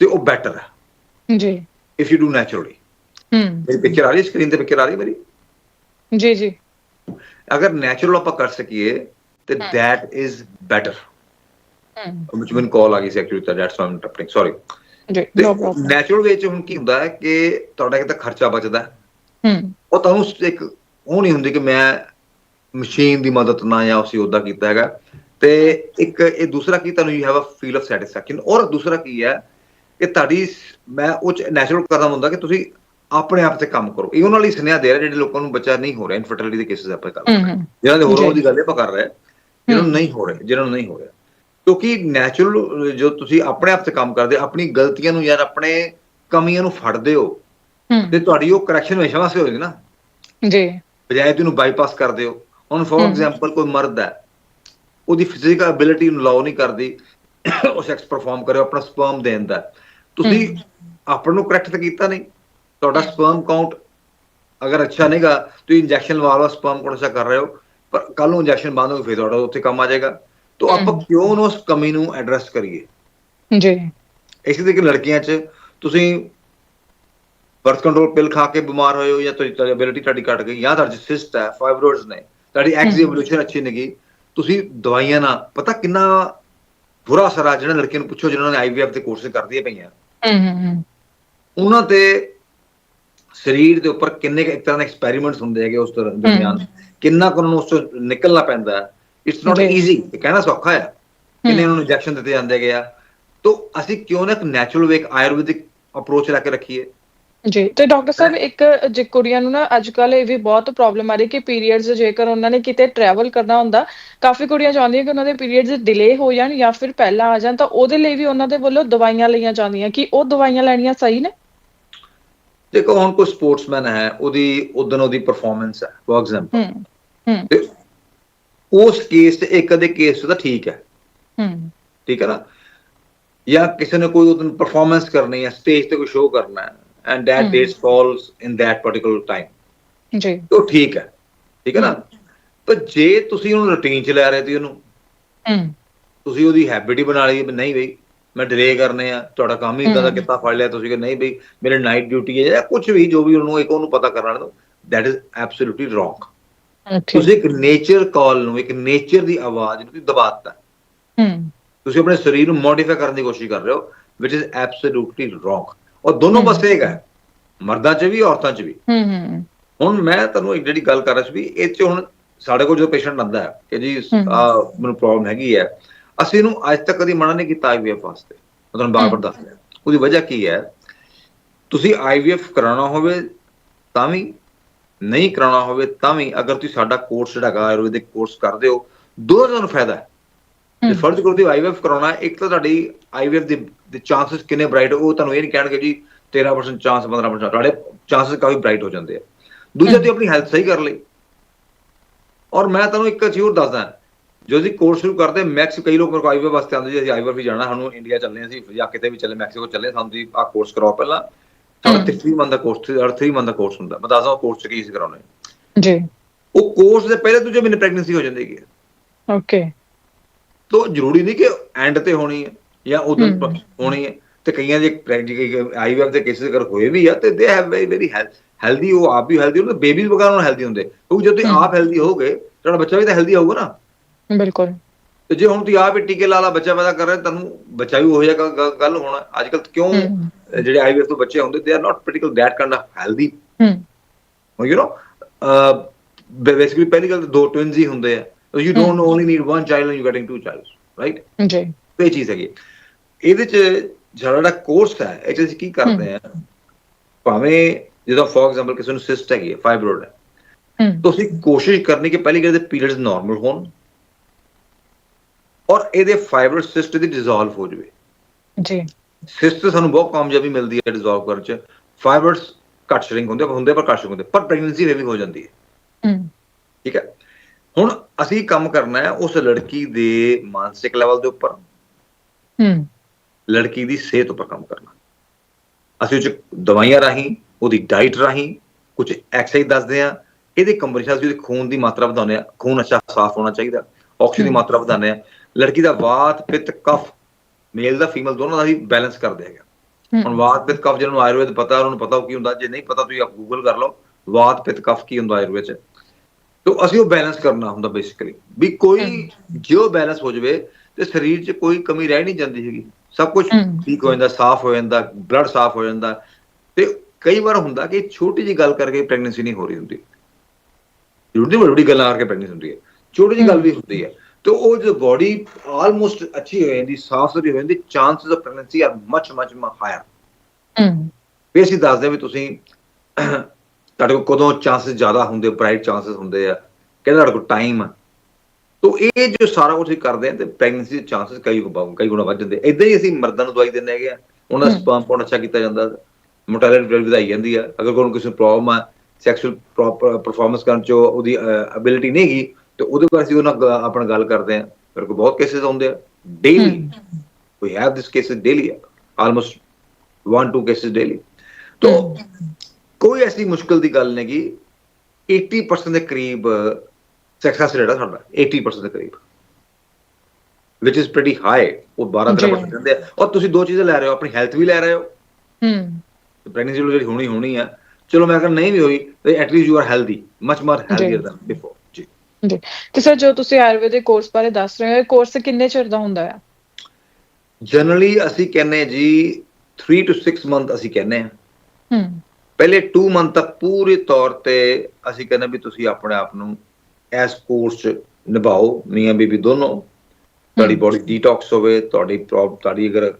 ਤੇ ਉਹ ਬੈਟਰ ਹੈ। ਜੀ। If you do naturally hmm ਮੇਰੀ ਪਿਕਚਰ ਆ ਰਹੀ ਸਕਰੀਨ ਤੇ ਪਿਕਚਰ ਆ ਰਹੀ ਮੇਰੀ? ਜੀ ਜੀ। ਅਗਰ ਨੈਚੁਰਲ ਆਪਾਂ ਕਰ ਸਕੀਏ ਤੇ is better ਹਮ which ਮੈਨੂੰ ਕਾਲ ਆ ਗਈ ਸੀ actually that's why I'm interrupting sorry ਜੀ ਨੋ ਪ੍ਰੋਬਲਮ ਨੈਚੁਰਲ ਵੇ ਚ ਹੁਣ ਕੀ ਹੁੰਦਾ ਹੈ ਕਿ ਤੁਹਾਡਾ ਇੱਕ ਤਾਂ ਖਰਚਾ ਬਚਦਾ ਹੈ। ਹਮ ਉਹ ਤੁਹਾਨੂੰ ਇੱਕ ਉਹ ਨਹੀਂ ਹੁੰਦੀ ਕਿ ਮੈਂ ਮਸ਼ੀਨ ਦੀ ਮਦਦ ਨਾਲ ਜਾਂ ਉਸੇ ਉਹਦਾ ਕੀਤਾ ਹੈਗਾ। ਤੇ ਇੱਕ ਇਹ ਦੂਸਰਾ ਕੀ ਤੁਹਾਨੂੰ you have a feel of satisfaction ਔਰ ਦੂਸਰਾ ਕੀ ਹੈ ਕਿ ਤੁਹਾਡੀ ਮੈਂ ਉਹ ਚ ਨੈਚੁਰਲ ਕਦਮ ਹੁੰਦਾ ਕਿ ਤੁਸੀਂ ਆਪਣੇ ਆਪ ਤੇ ਕੰਮ ਕਰੋ। ਇਹ ਉਹਨਾਂ ਲਈ ਸੁਨੇਹਾ ਦੇ ਰਿਹਾ ਜਿਹੜੇ ਲੋਕਾਂ ਨੂੰ ਬੱਚਾ ਨਹੀਂ ਹੋ ਰਿਹਾ ਇਨਫਰਟੀਲਿਟੀ ਦੇ ਕੇਸਿਸ ਆਪਾਂ ਕਰ ਹਾਂ। ਜਿਹਨਾਂ ਦੇ ਜੀ। ਹੋਰ ਦੀ ਗੱਲ ਆਪਾਂ ਕਰ ਰਹੇ ਹਾਂ ਜਿਹਨਾਂ ਨੂੰ ਨਹੀਂ ਹੋ ਰਿਹਾ ਜਿਹਨਾਂ ਨੂੰ ਨਹੀਂ ਹੋ ਰਿਹਾ। ਕਿਉਂਕਿ ਨੈਚੁਰਲ ਜੋ ਤੁਸੀਂ ਆਪਣੇ ਆਪ ਤੇ ਕੰਮ ਕਰਦੇ ਆਪਣੀ ਗਲਤੀਆਂ ਨੂੰ ਯਾਰ ਆਪਣੇ ਕਮੀਆਂ ਨੂੰ ਫੜਦੇ ਹੋ ਹੂੰ ਤੇ ਤੁਹਾਡੀ ਉਹ ਕਰੈਕਸ਼ਨ ਹਮੇਸ਼ਾ ਵਾਸਤੇ ਹੋਏਗੀ ਨਾ। ਜੀ। ਬਜਾਏ ਤੁਸੀਂ ਬਾਈਪਾਸ ਕਰਦੇ ਹੋ। ਹੁਣ ਫੋਰ। ਐਗਜ਼ਾਮਪਲ ਕੋਈ ਮਰਦ ਹੈ ਉਹਦੀ ਫਿਜ਼ੀਕਲ ਐਬਿਲਿਟੀ ਨੂੰ ਲਾਓ ਨਹੀਂ ਕਰਦੀ ਉਹ ਸੈਕਸ ਪਰਫਾਰਮ ਕਰੇ ਆਪਣਾ ਸਪਰਮ ਦੇਣ ਦਾ। ਤੁਸੀਂ। ਆਪਣ ਨੂੰ ਕਰੈਕਟ ਤਾਂ ਕੀਤਾ ਨਹੀਂ ਤੁਹਾਡਾ। ਸਪਰਮ ਕਾਊਂਟ ਅਗਰ ਅੱਛਾ ਨਹੀਂਗਾ ਤੁਸੀਂ ਇੰਜੈਕਸ਼ਨ ਲਵਾ ਲਓ ਸਪਰਮ ਕਾਊਂਟ ਅੱਛਾ ਕਰ ਰਹੇ ਹੋ ਪਰ ਕੱਲ ਨੂੰ ਇੰਜੈਕਸ਼ਨ ਬੰਦ ਹੋ ਗਿਆ ਫਿਰ ਤੁਹਾਡਾ ਉੱਥੇ ਕੰਮ ਆ ਜਾਏਗਾ ਤਾਂ ਆਪਾਂ। ਕਿਉਂ ਉਸ ਕਮੀ ਨੂੰ ਐਡਰੈਸ ਕਰੀਏ ਜੀ ਇਸੇ ਤਰੀਕੇ ਲੜਕੀਆਂ 'ਚ ਤੁਸੀਂ ਬਰਥ ਕੰਟਰੋਲ ਪਿਲ ਖਾ ਕੇ ਬਿਮਾਰ ਹੋਏ ਹੋ ਜਾਂ ਤੁਹਾਡੀ ਐਬਿਲਿਟੀ ਤੁਹਾਡੀ ਘਟ ਗਈ ਜਾਂ ਤੁਹਾਡੀ ਸਿਸਟ ਹੈ ਫਾਈਬਰੋਇਡਸ ਨੇ ਤੁਹਾਡੀ ਐਕਸ। ਐਵੋਲੂਸ਼ਨ ਅੱਛੀ ਨਹੀਂ ਗਈ ਤੁਸੀਂ ਦਵਾਈਆਂ ਨਾਲ ਪਤਾ ਕਿੰਨਾ ਬੁਰਾ ਅਸਰ ਆ ਜਿਹੜਾ ਲੜਕੀਆਂ ਨੂੰ ਪੁੱਛੋ ਜਿਨ੍ਹਾਂ ਨੇ ਆਈਵੀਐਫ ਦੇ ਕੋਰਸ ਕਰਦੀਆਂ ਪਈਆਂ ਉਹਨਾਂ ਤੇ ਸਰੀਰ ਦੇ ਉੱਪਰ ਕਿੰਨੇ ਇੱਕ ਤਰ੍ਹਾਂ ਦੇ ਐਕਸਪੈਰੀਮੈਂਟਸ ਹੁੰਦੇ ਹੈਗੇ ਉਸ ਤਰ੍ਹਾਂ ਦਰਮਿਆਨ। ਕਿੰਨਾ ਕੁ ਉਹਨਾਂ ਨੂੰ ਉਸ ਤੋਂ ਨਿਕਲਣਾ ਪੈਂਦਾ ਇਟਸ ਨਾਟ। ਈਜ਼ੀ ਕਹਿਣਾ ਸੌਖਾ ਹੈ। ਕਿੰਨੇ ਉਹਨਾਂ ਨੂੰ ਇੰਜੈਕਸ਼ਨ ਦਿੱਤੇ ਜਾਂਦੇ ਹੈਗੇ ਆ। ਤੋ ਅਸੀਂ ਕਿਉਂ ਨਾ ਇੱਕ ਨੈਚੁਰਲ ਵੇ ਇੱਕ ਆਯੁਰਵੈਦਿਕ ਅਪਰੋਚ ਲੈ ਕੇ ਰੱਖੀਏ। ਜੀ ਤੇ ਡਾਕਟਰ ਸਾਹਿਬ ਇੱਕ ਜੇ ਕੁੜੀਆਂ ਨੂੰ ਨਾ ਅੱਜ ਕੱਲ ਇਹ ਵੀ ਬਹੁਤ ਪ੍ਰੋਬਲਮ ਆ ਰਹੀ ਕਿ ਪੀਰੀਅਡਸ ਜੇਕਰ ਉਹਨਾਂ ਨੇ ਕਿਤੇ ਟਰੈਵਲ ਕਰਨਾ ਹੁੰਦਾ ਕਾਫੀ ਕੁੜੀਆਂ ਚਾਹੁੰਦੀਆਂ ਕਿ ਉਹਨਾਂ ਦੇ ਪੀਰੀਅਡਸ ਡਿਲੇ ਹੋ ਜਾਣ ਜਾਂ ਫਿਰ ਪਹਿਲਾਂ ਆ ਜਾਣ ਤਾਂ ਉਹਦੇ ਲਈ ਵੀ ਉਹਨਾਂ ਦੇ ਵੱਲੋਂ ਦਵਾਈਆਂ ਲਈਆਂ ਜਾਂਦੀਆਂ ਕਿ ਉਹ ਦਵਾਈਆਂ ਲੈਣੀਆਂ ਸਹੀ ਨੇ? ਦੇਖੋ ਹੁਣ ਕੋਈ ਸਪੋਰਟਸਮੈਨ ਹੈ ਉਹਦੀ ਉਦੋਂ ਉਹਦੀ ਪਰਫਾਰਮੈਂਸ ਹੈ ਫੋਰ ਐਗਜ਼ਾਮਪਲ ਹੂੰ ਉਸ ਕੇਸ ਤੇ ਇੱਕ ਅਦੇ ਕੇਸ ਤਾਂ ਠੀਕ ਹੈ। ਹੂੰ। ਠੀਕ ਹੈ ਨਾ? ਜਾਂ ਕਿਸੇ ਨੇ ਕੋਈ ਉਹਨੂੰ ਪਰਫਾਰਮੈਂਸ ਕਰਨੀ ਹੈ ਸਟੇਜ ਤੇ ਕੋਈ ਸ਼ੋਅ ਕਰਨਾ ਹੈ and that hmm. Dates falls in that particular time ਜੀ ਉਹ ਠੀਕ ਹੈ ਠੀਕ ਹੈ ਨਾ ਪਰ ਜੇ ਤੁਸੀਂ ਉਹਨੂੰ ਰੁਟੀਨ ਚ ਲੈ ਰਹੇ ਤੇ ਉਹਨੂੰ ਹੂੰ ਤੁਸੀਂ ਉਹਦੀ ਹੈਬਿਟ ਹੀ ਬਣਾ ਲਈ ਨਹੀਂ ਬਈ ਮੈਂ ਡਿਲੇ ਕਰਨੇ ਆ ਤੁਹਾਡਾ ਕੰਮ ਹੀ ਇਦਾਂ ਦਾ। ਕਿੱਤਾ ਫੜ ਲਿਆ ਤੁਸੀਂ ਕਿ ਨਹੀਂ ਬਈ ਮੇਰੇ ਨਾਈਟ ਡਿਊਟੀ ਹੈ ਜਾਂ ਕੁਝ ਵੀ ਜੋ ਵੀ ਉਹਨੂੰ ਇੱਕ ਉਹਨੂੰ ਪਤਾ ਕਰਨਾ ਦੋ ਦੈਟ ਇਜ਼ ਐਬਸੋਲੂਟਲੀ ਰੋਂਗ ਤੁਸੀਂ ਇੱਕ ਨੇਚਰ ਕਾਲ ਨੂੰ ਇੱਕ ਨੇਚਰ ਦੀ ਆਵਾਜ਼ ਨੂੰ ਤੁਸੀਂ ਦਬਾਤਾ ਹੂੰ ਤੁਸੀਂ ਆਪਣੇ ਸਰੀਰ ਨੂੰ ਮੋਡੀਫਾਈ ਕਰਨ ਦੀ ਕੋਸ਼ਿਸ਼ ਕਰ ਰਹੇ ਹੋ ਵਿਚ ਇਜ਼ ਐਬਸੋਲੂਟਲੀ ਰੋਂਗ ਔਰ ਦੋਨੋਂ। ਪਾਸੇ ਹੈਗਾ। ਮਰਦਾਂ 'ਚ ਵੀ ਔਰਤਾਂ 'ਚ ਵੀ। ਹੂੰ ਹੂੰ ਹੁਣ ਮੈਂ ਤੁਹਾਨੂੰ ਇੱਕ ਜਿਹੜੀ ਗੱਲ ਕਰ ਰਿਹਾ ਸੀ ਵੀ ਇਹ 'ਚ ਹੁਣ ਸਾਡੇ ਕੋਲ ਜੋ ਪੇਸ਼ੈਂਟ ਆਂਦਾ ਹੈ ਕਿ ਜੀ ਮੈਨੂੰ ਪ੍ਰੋਬਲਮ ਹੈਗੀ ਹੈ। ਅਸੀਂ ਇਹਨੂੰ ਅੱਜ ਤੱਕ ਕਦੀ ਮਨਾ ਨਹੀਂ ਕੀਤਾ ਆਈਵੀਐਫ ਵਾਸਤੇ। ਮੈਂ ਤੁਹਾਨੂੰ ਬਾਰ-ਬਾਰ ਦੱਸ ਰਿਹਾ। ਉਹਦੀ ਵਜ੍ਹਾ ਕੀ ਹੈ? ਤੁਸੀਂ ਆਈਵੀਐਫ ਕਰਾਉਣਾ ਹੋਵੇ ਤਾਂ ਵੀ ਨਹੀਂ ਕਰਾਉਣਾ ਹੋਵੇ ਤਾਂ ਵੀ ਅਗਰ ਤੁਸੀਂ ਸਾਡਾ ਕੋਰਸ ਜਿਹੜਾ ਹੈਗਾ ਆਯੁਰਵੈਦਿਕ ਕੋਰਸ ਕਰਦੇ ਹੋ ਦੋ ਤੁਹਾਨੂੰ ਫਾਇਦਾ ਹੈ। ਹੂੰ। ਫਰਜ਼ ਕਰੋ ਤੁਸੀਂ ਆਈਵੀਐਫ ਕਰਾਉਣਾ ਇੱਕ ਤਾਂ ਤੁਹਾਡੀ ਆਈਵੀਐਫ ਦੇ ਦੇ ਚਾਂਸਸ ਕਿੰਨੇ ਬ੍ਰਾਈਟ ਉਹ ਤੁਹਾਨੂੰ ਇਹ ਨਹੀਂ ਕਹਿਣਗੇ ਜੀ 13% ਚਾਂਸ 15% ਤੁਹਾਡੇ ਚਾਂਸਸ ਕਾਫੀ ਬ੍ਰਾਈਟ ਹੋ ਜਾਂਦੇ ਆ। ਦੂਜਾ ਤੁਸੀਂ ਆਪਣੀ ਹੈਲਥ ਸਹੀ ਕਰ ਲਈ। ਔਰ ਮੈਂ ਤੁਹਾਨੂੰ ਇੱਕ ਚੀਜ਼ ਹੋਰ ਦੱਸਦਾ ਜੋ ਅਸੀਂ ਕੋਰਸ ਸ਼ੁਰੂ ਕਰਦੇ ਮੈਕਸ ਕਈ ਲੋਕ ਮੇਰੇ ਕੋਲ ਆਈਵੀਐਫ ਵਾਸਤੇ ਆਉਂਦੇ ਜੀ ਅਸੀਂ ਆਈਵੀਐਫ ਵੀ ਜਾਣਾ ਸਾਨੂੰ ਇੰਡੀਆ ਚੱਲਨੇ ਅਸੀਂ ਜਾਂ ਕਿਤੇ ਵੀ ਚੱਲੇ ਮੈਕਸੀਕੋ ਚੱਲੇ ਸਾਨੂੰ ਜੀ ਆਹ ਕੋਰਸ ਕਰਾਓ ਪਹਿਲਾਂ। ਸਾਡਾ ਹਮ। 3 ਮੰਥ ਦਾ ਕੋਰਸ 3 ਮੰਥ ਦਾ ਕੋਰਸ ਹੁੰਦਾ। ਮੈਂ ਦੱਸਦਾ ਕੋਰਸ ਕੀ ਸੀ ਕਰਾਉਣਾ। ਜੀ। ਉਹ ਕੋਰਸ ਦੇ ਪਹਿਲੇ ਦੂਜੇ ਮਹੀਨੇ ਪ੍ਰੈਗਨੈਂਸੀ ਹੋ ਜਾਂਦੀ ਹੈ ਓਕੇ ਤੋ ਜ਼ਰੂਰੀ ਨਹੀਂ ਕਿ ਐਂਡ ਤੇ ਹੋਣੀ ਹੈ ਜਾਂ ਉਦੋਂ। ਹੋਣੀ ਹੈ। ਤੇ ਕਈਆਂ ਦੇ ਪ੍ਰੈਕਟੀਕਲ ਆਈਵੀਐਫ ਦੇ ਕੇਸਿਸ ਅਗਰ ਹੋਏ ਵੀ ਆ ਤੇ they have very very healthy ਉਹ ਆਪ ਵੀ ਹੈਲਦੀ ਹੁੰਦੇ ਬੇਬੀਜ਼ ਵਗੈਰਾ ਨੂੰ ਹੈਲਦੀ ਹੁੰਦੇ। ਕਿਉਂਕਿ ਜਦੋਂ ਤੁਸੀਂ। ਆਪ ਹੈਲਦੀ ਹੋਗੇ ਤੁਹਾਡਾ ਬੱਚਾ ਵੀ ਤਾਂ ਹੈਲਦੀ ਹੋਊਗਾ ਨਾ। ਬਿਲਕੁਲ। ਤੇ ਜੇ ਹੁਣ ਤੁਸੀਂ ਆਪ ਹੀ ਟੀਕੇ ਲਾ ਲਾ ਬੱਚਾ ਪੈਦਾ ਕਰ ਰਹੇ ਤੁਹਾਨੂੰ ਬੱਚਾ ਵੀ ਹੋ ਜਾਏਗਾ ਗੱਲ ਹੋਣਾ। ਅੱਜ ਕੱਲ ਕਿਉਂ ਜਿਹੜੇ ਆਈਵੀਐਫ ਤੋਂ ਬੱਚੇ ਹੁੰਦੇ they are not practical that kind of healthy hmm you know basically ਪਹਿਲੀ ਗੱਲ ਤਾਂ ਦੋ ਟਵਿਨਸ ਹੀ ਹੁੰਦੇ ਆ। You don't. Only need one child you getting two childs right ਜੀ ਤੇ ਚੀਜ਼ ਹੈਗੀ। ਇਹਦੇ ਚ ਜਿਹੜਾ ਕੋਰਸ ਹੈ ਇਹ 'ਚ ਕੀ ਕਰਦੇ ਆ ਭਾਵੇਂ ਜਦੋਂ ਫੋਰ ਐਗਜ਼ਾਮਪਲ ਕਿਸੇ ਨੂੰ ਸਿਸਟ ਹੈਗੀ ਹੈ ਫਾਈਬਰੋਇਡ ਹੈ ਤੁਸੀਂ ਕੋਸ਼ਿਸ਼ ਕਰਨੀ ਕਿ ਪਹਿਲੀ ਗੱਲ ਤੇ ਪੀਰੀਅਡਸ ਨਾਰਮਲ ਹੋਣ ਔਰ ਇਹਦੇ ਫਾਈਬਰੋਇਡ ਸਿਸਟ ਦੀ ਡਿਸੋਲਵ ਹੋ ਜਾਵੇ ਜੀ ਸਿਸਟ ਸਾਨੂੰ ਬਹੁਤ ਕਾਮਯਾਬੀ ਮਿਲਦੀ ਹੈ ਡਿਸੋਲਵ ਕਰਨ ਚ ਫਾਈਬਰਸ ਘੱਟ ਸ਼ਰਿੰਕ ਹੁੰਦੇ ਪਰ ਹੁੰਦੇ ਪਰ ਘੱਟ ਹੁੰਦੇ ਪਰ ਪ੍ਰੈਗਨੈਂਸੀ ਵੀ ਹੋ ਜਾਂਦੀ ਹੂੰ ਠੀਕ ਹੈ ਹੁਣ ਅਸੀਂ ਕੰਮ ਕਰਨਾ ਹੈ ਉਸ ਲੜਕੀ ਦੇ ਮਾਨਸਿਕ ਲੈਵਲ ਦੇ ਉੱਪਰ। ਹੂੰ। ਲੜਕੀ ਦੀ ਸਿਹਤ ਉੱਪਰ ਕੰਮ ਕਰਨਾ। ਅਸੀਂ ਉਹ 'ਚ ਦਵਾਈਆਂ ਰਾਹੀਂ ਉਹਦੀ ਡਾਈਟ ਰਾਹੀਂ ਕੁਝ ਐਕਸਰਸਾਈਜ਼ ਦੱਸਦੇ ਆ ਇਹਦੇ ਕੰਬਰੇਸ਼ਨ ਅਸੀਂ ਉਹਦੇ ਖੂਨ ਦੀ ਮਾਤਰਾ ਵਧਾਉਂਦੇ ਆ ਖੂਨ ਅੱਛਾ ਸਾਫ਼ ਹੋਣਾ ਚਾਹੀਦਾ। ਆਕਸੀਜਨ ਦੀ। ਮਾਤਰਾ ਵਧਾਉਂਦੇ ਆ ਲੜਕੀ ਦਾ ਵਾਤ ਪਿੱਤ ਕਫ ਮੇਲ ਦਾ ਫੀਮੇਲ ਦੋਨੋਂ ਦਾ ਹੀ ਬੈਲੈਂਸ ਕਰਦੇ ਹੈਗੇ। ਹੁਣ ਵਾਤ ਪਿੱਤ ਕਫ ਜਿਹਨੂੰ ਆਯੁਰਵੇਦ ਪਤਾ ਉਹਨਾਂ ਨੂੰ ਪਤਾ ਕੀ ਹੁੰਦਾ। ਜੇ ਨਹੀਂ ਪਤਾ ਤੁਸੀਂ ਆਪ ਗੂਗਲ ਕਰ ਲਓ। ਵਾਤ ਪਿੱਤ ਕਫ ਕੀ ਹੁੰਦਾ ਆਯੁਰਵੇਦ ਚ? ਤੋ ਅਸੀਂ ਉਹ ਬੈਲੈਂਸ ਕਰਨਾ ਹੁੰਦਾ ਬੇਸਿਕਲੀ ਵੀ ਕੋਈ ਜੋ ਬੈਲੈਂਸ ਹੋ ਜਾਵੇ ਤੇ ਸਰੀਰ 'ਚ ਕੋਈ ਕਮੀ ਰਹਿ ਨਹੀਂ ਜਾਂਦੀ ਹੈਗੀ। ਸਭ ਕੁਝ ਹਮ। ਠੀਕ ਹੋ ਜਾਂਦਾ ਸਾਫ਼ ਹੋ ਜਾਂਦਾ ਬਲੱਡ ਸਾਫ਼ ਹੋ ਜਾਂਦਾ। ਤੇ ਕਈ ਵਾਰ ਹੁੰਦਾ ਕਿ ਛੋਟੀ ਜੀ ਗੱਲ ਕਰਕੇ ਪ੍ਰੈਗਨੈਂਸੀ ਨਹੀਂ ਹੋ ਰਹੀ ਹੁੰਦੀ। ਜ਼ਰੂਰੀ ਵੱਡੀ ਗੱਲਾਂ ਕਰਕੇ ਪ੍ਰੈਗਨੈਂਸੀ ਹੁੰਦੀ ਹੈ। ਛੋਟੀ ਜੀ ਗੱਲ ਵੀ ਹੁੰਦੀ ਹੈ। ਤੇ ਉਹ ਜੋ ਬੋਡੀ ਆਲਮੋਸਟ ਅੱਛੀ ਹੋ ਜਾਂਦੀ ਸਾਫ਼ ਸੁਥਰੀ ਹੋ ਜਾਂਦੀ chances of pregnancy are much much higher hmm ਵੀ ਅਸੀਂ ਦੱਸਦੇ ਵੀ ਤੁਸੀਂ ਤੁਹਾਡੇ ਕੋਲ ਕਦੋਂ ਚਾਂਸਸ ਜ਼ਿਆਦਾ ਹੁੰਦੇ ਬ੍ਰਾਈਟ ਚਾਂਸਸ ਹੁੰਦੇ ਆ? ਕਹਿੰਦਾ ਤੁਹਾਡੇ ਕੋਲ ਟਾਈਮ ਤੋ ਇਹ ਜੋ ਸਾਰਾ ਕੁਝ ਕਰਦੇ ਆ ਤੇ ਪ੍ਰੈਗਨੈਂਸੀ ਦੇ ਚਾਂਸਸ ਕਈ ਗੁ- ਕਈ ਗੁਣਾ ਵੱਧ ਜਾਂਦੇ ਇਦਾਂ ਹੀ ਅਸੀਂ ਮਰਦਾਂ ਨੂੰ ਦਵਾਈ ਦਿੰਦੇ ਹੈਗੇ ਆ। ਉਹਨਾਂ ਦਾ। ਸਪਰਮ ਕਾਊਂਟ ਅੱਛਾ ਕੀਤਾ ਜਾਂਦਾ। ਮੋਰਟੈਲਿਟੀ ਰੇਟ ਵਧਾਈ ਜਾਂਦੀ ਆ। ਅਗਰ ਕੋਈ ਕਿਸੇ ਪ੍ਰੋਬਲਮ ਆ ਸੈਕਸ਼ੂਅਲ ਪਰਫਾਰਮੈਂਸ ਕਰਨ ਚ ਉਹਦੀ ਅਬਿਲਿਟੀ ਨਹੀਂ ਹੈਗੀ ਤੇ ਉਹਦੇ ਬਾਰੇ ਅਸੀਂ ਉਹਨਾਂ ਆਪਣਾ ਗੱਲ ਕਰਦੇ ਆ। ਮੇਰੇ ਕੋਲ ਬਹੁਤ ਕੇਸਿਸ ਆਉਂਦੇ ਆ। Daily we have this cases daily almost one two cases daily तो ਕੋਈ ਐਸੀ ਮੁਸ਼ਕਲ ਦੀ ਗੱਲ ਨਹੀਂ ਕਿ 80% ਦੇ ਕਰੀਬ ਸਕਸੈਸ ਰੇਟ ਆ ਸਾਡਾ। 80% ਦੇ ਕਰੀਬ। Which is pretty high ਉਹ 12 ਜੀ। 13% ਕਹਿੰਦੇ ਆ। ਔਰ ਤੁਸੀਂ ਦੋ ਚੀਜ਼ਾਂ ਲੈ ਰਹੇ ਹੋ। ਆਪਣੀ ਹੈਲਥ ਵੀ ਲੈ ਰਹੇ ਹੋ। ਹਮ, ਪ੍ਰੈਗਨੈਂਸੀ ਜਿਹੜੀ ਹੋਣੀ ਹੋਣੀ ਆ। ਚਲੋ ਮੈਂ ਅਗਰ ਨਹੀਂ ਵੀ ਹੋਈ ਤੇ at least you are healthy much more healthier than before ਜੀ। ਜੀ। ਤੇ ਸਰ ਜੋ ਤੁਸੀਂ ਆਯੁਰਵੈਦਿਕ ਕੋਰਸ ਬਾਰੇ ਦੱਸ ਰਹੇ ਹੋ ਇਹ ਕੋਰਸ ਕਿੰਨੇ ਚਿਰ ਦਾ ਹੁੰਦਾ ਹੈ ਜਨਰਲੀ ਅਸੀਂ ਕਹਿੰਨੇ ਜੀ 3 to 6 ਮੰਥ ਅਸੀਂ ਕਹਿੰਨੇ ਆ ਹਮ ਪਹਿਲੇ 2 ਮੰਥ ਤੱਕ ਪੂਰੇ ਤੌਰ ਤੇ ਅਸੀਂ ਕਹਿੰਦੇ ਵੀ ਤੁਸੀਂ ਆਪਣੇ ਆਪ ਨੂੰ ਇਸ ਕੋਰਸ ਚ ਨਿਭਾਓ ਮੀਆਂ ਬੀਬੀ ਦੋਨੋਂ। ਤੁਹਾਡੀ ਬੋਡੀ ਡੀਟੌਕਸ ਹੋਵੇ ਤੁਹਾਡੀ ਪ੍ਰੋਬ ਤੁਹਾਡੀ ਅਗਰ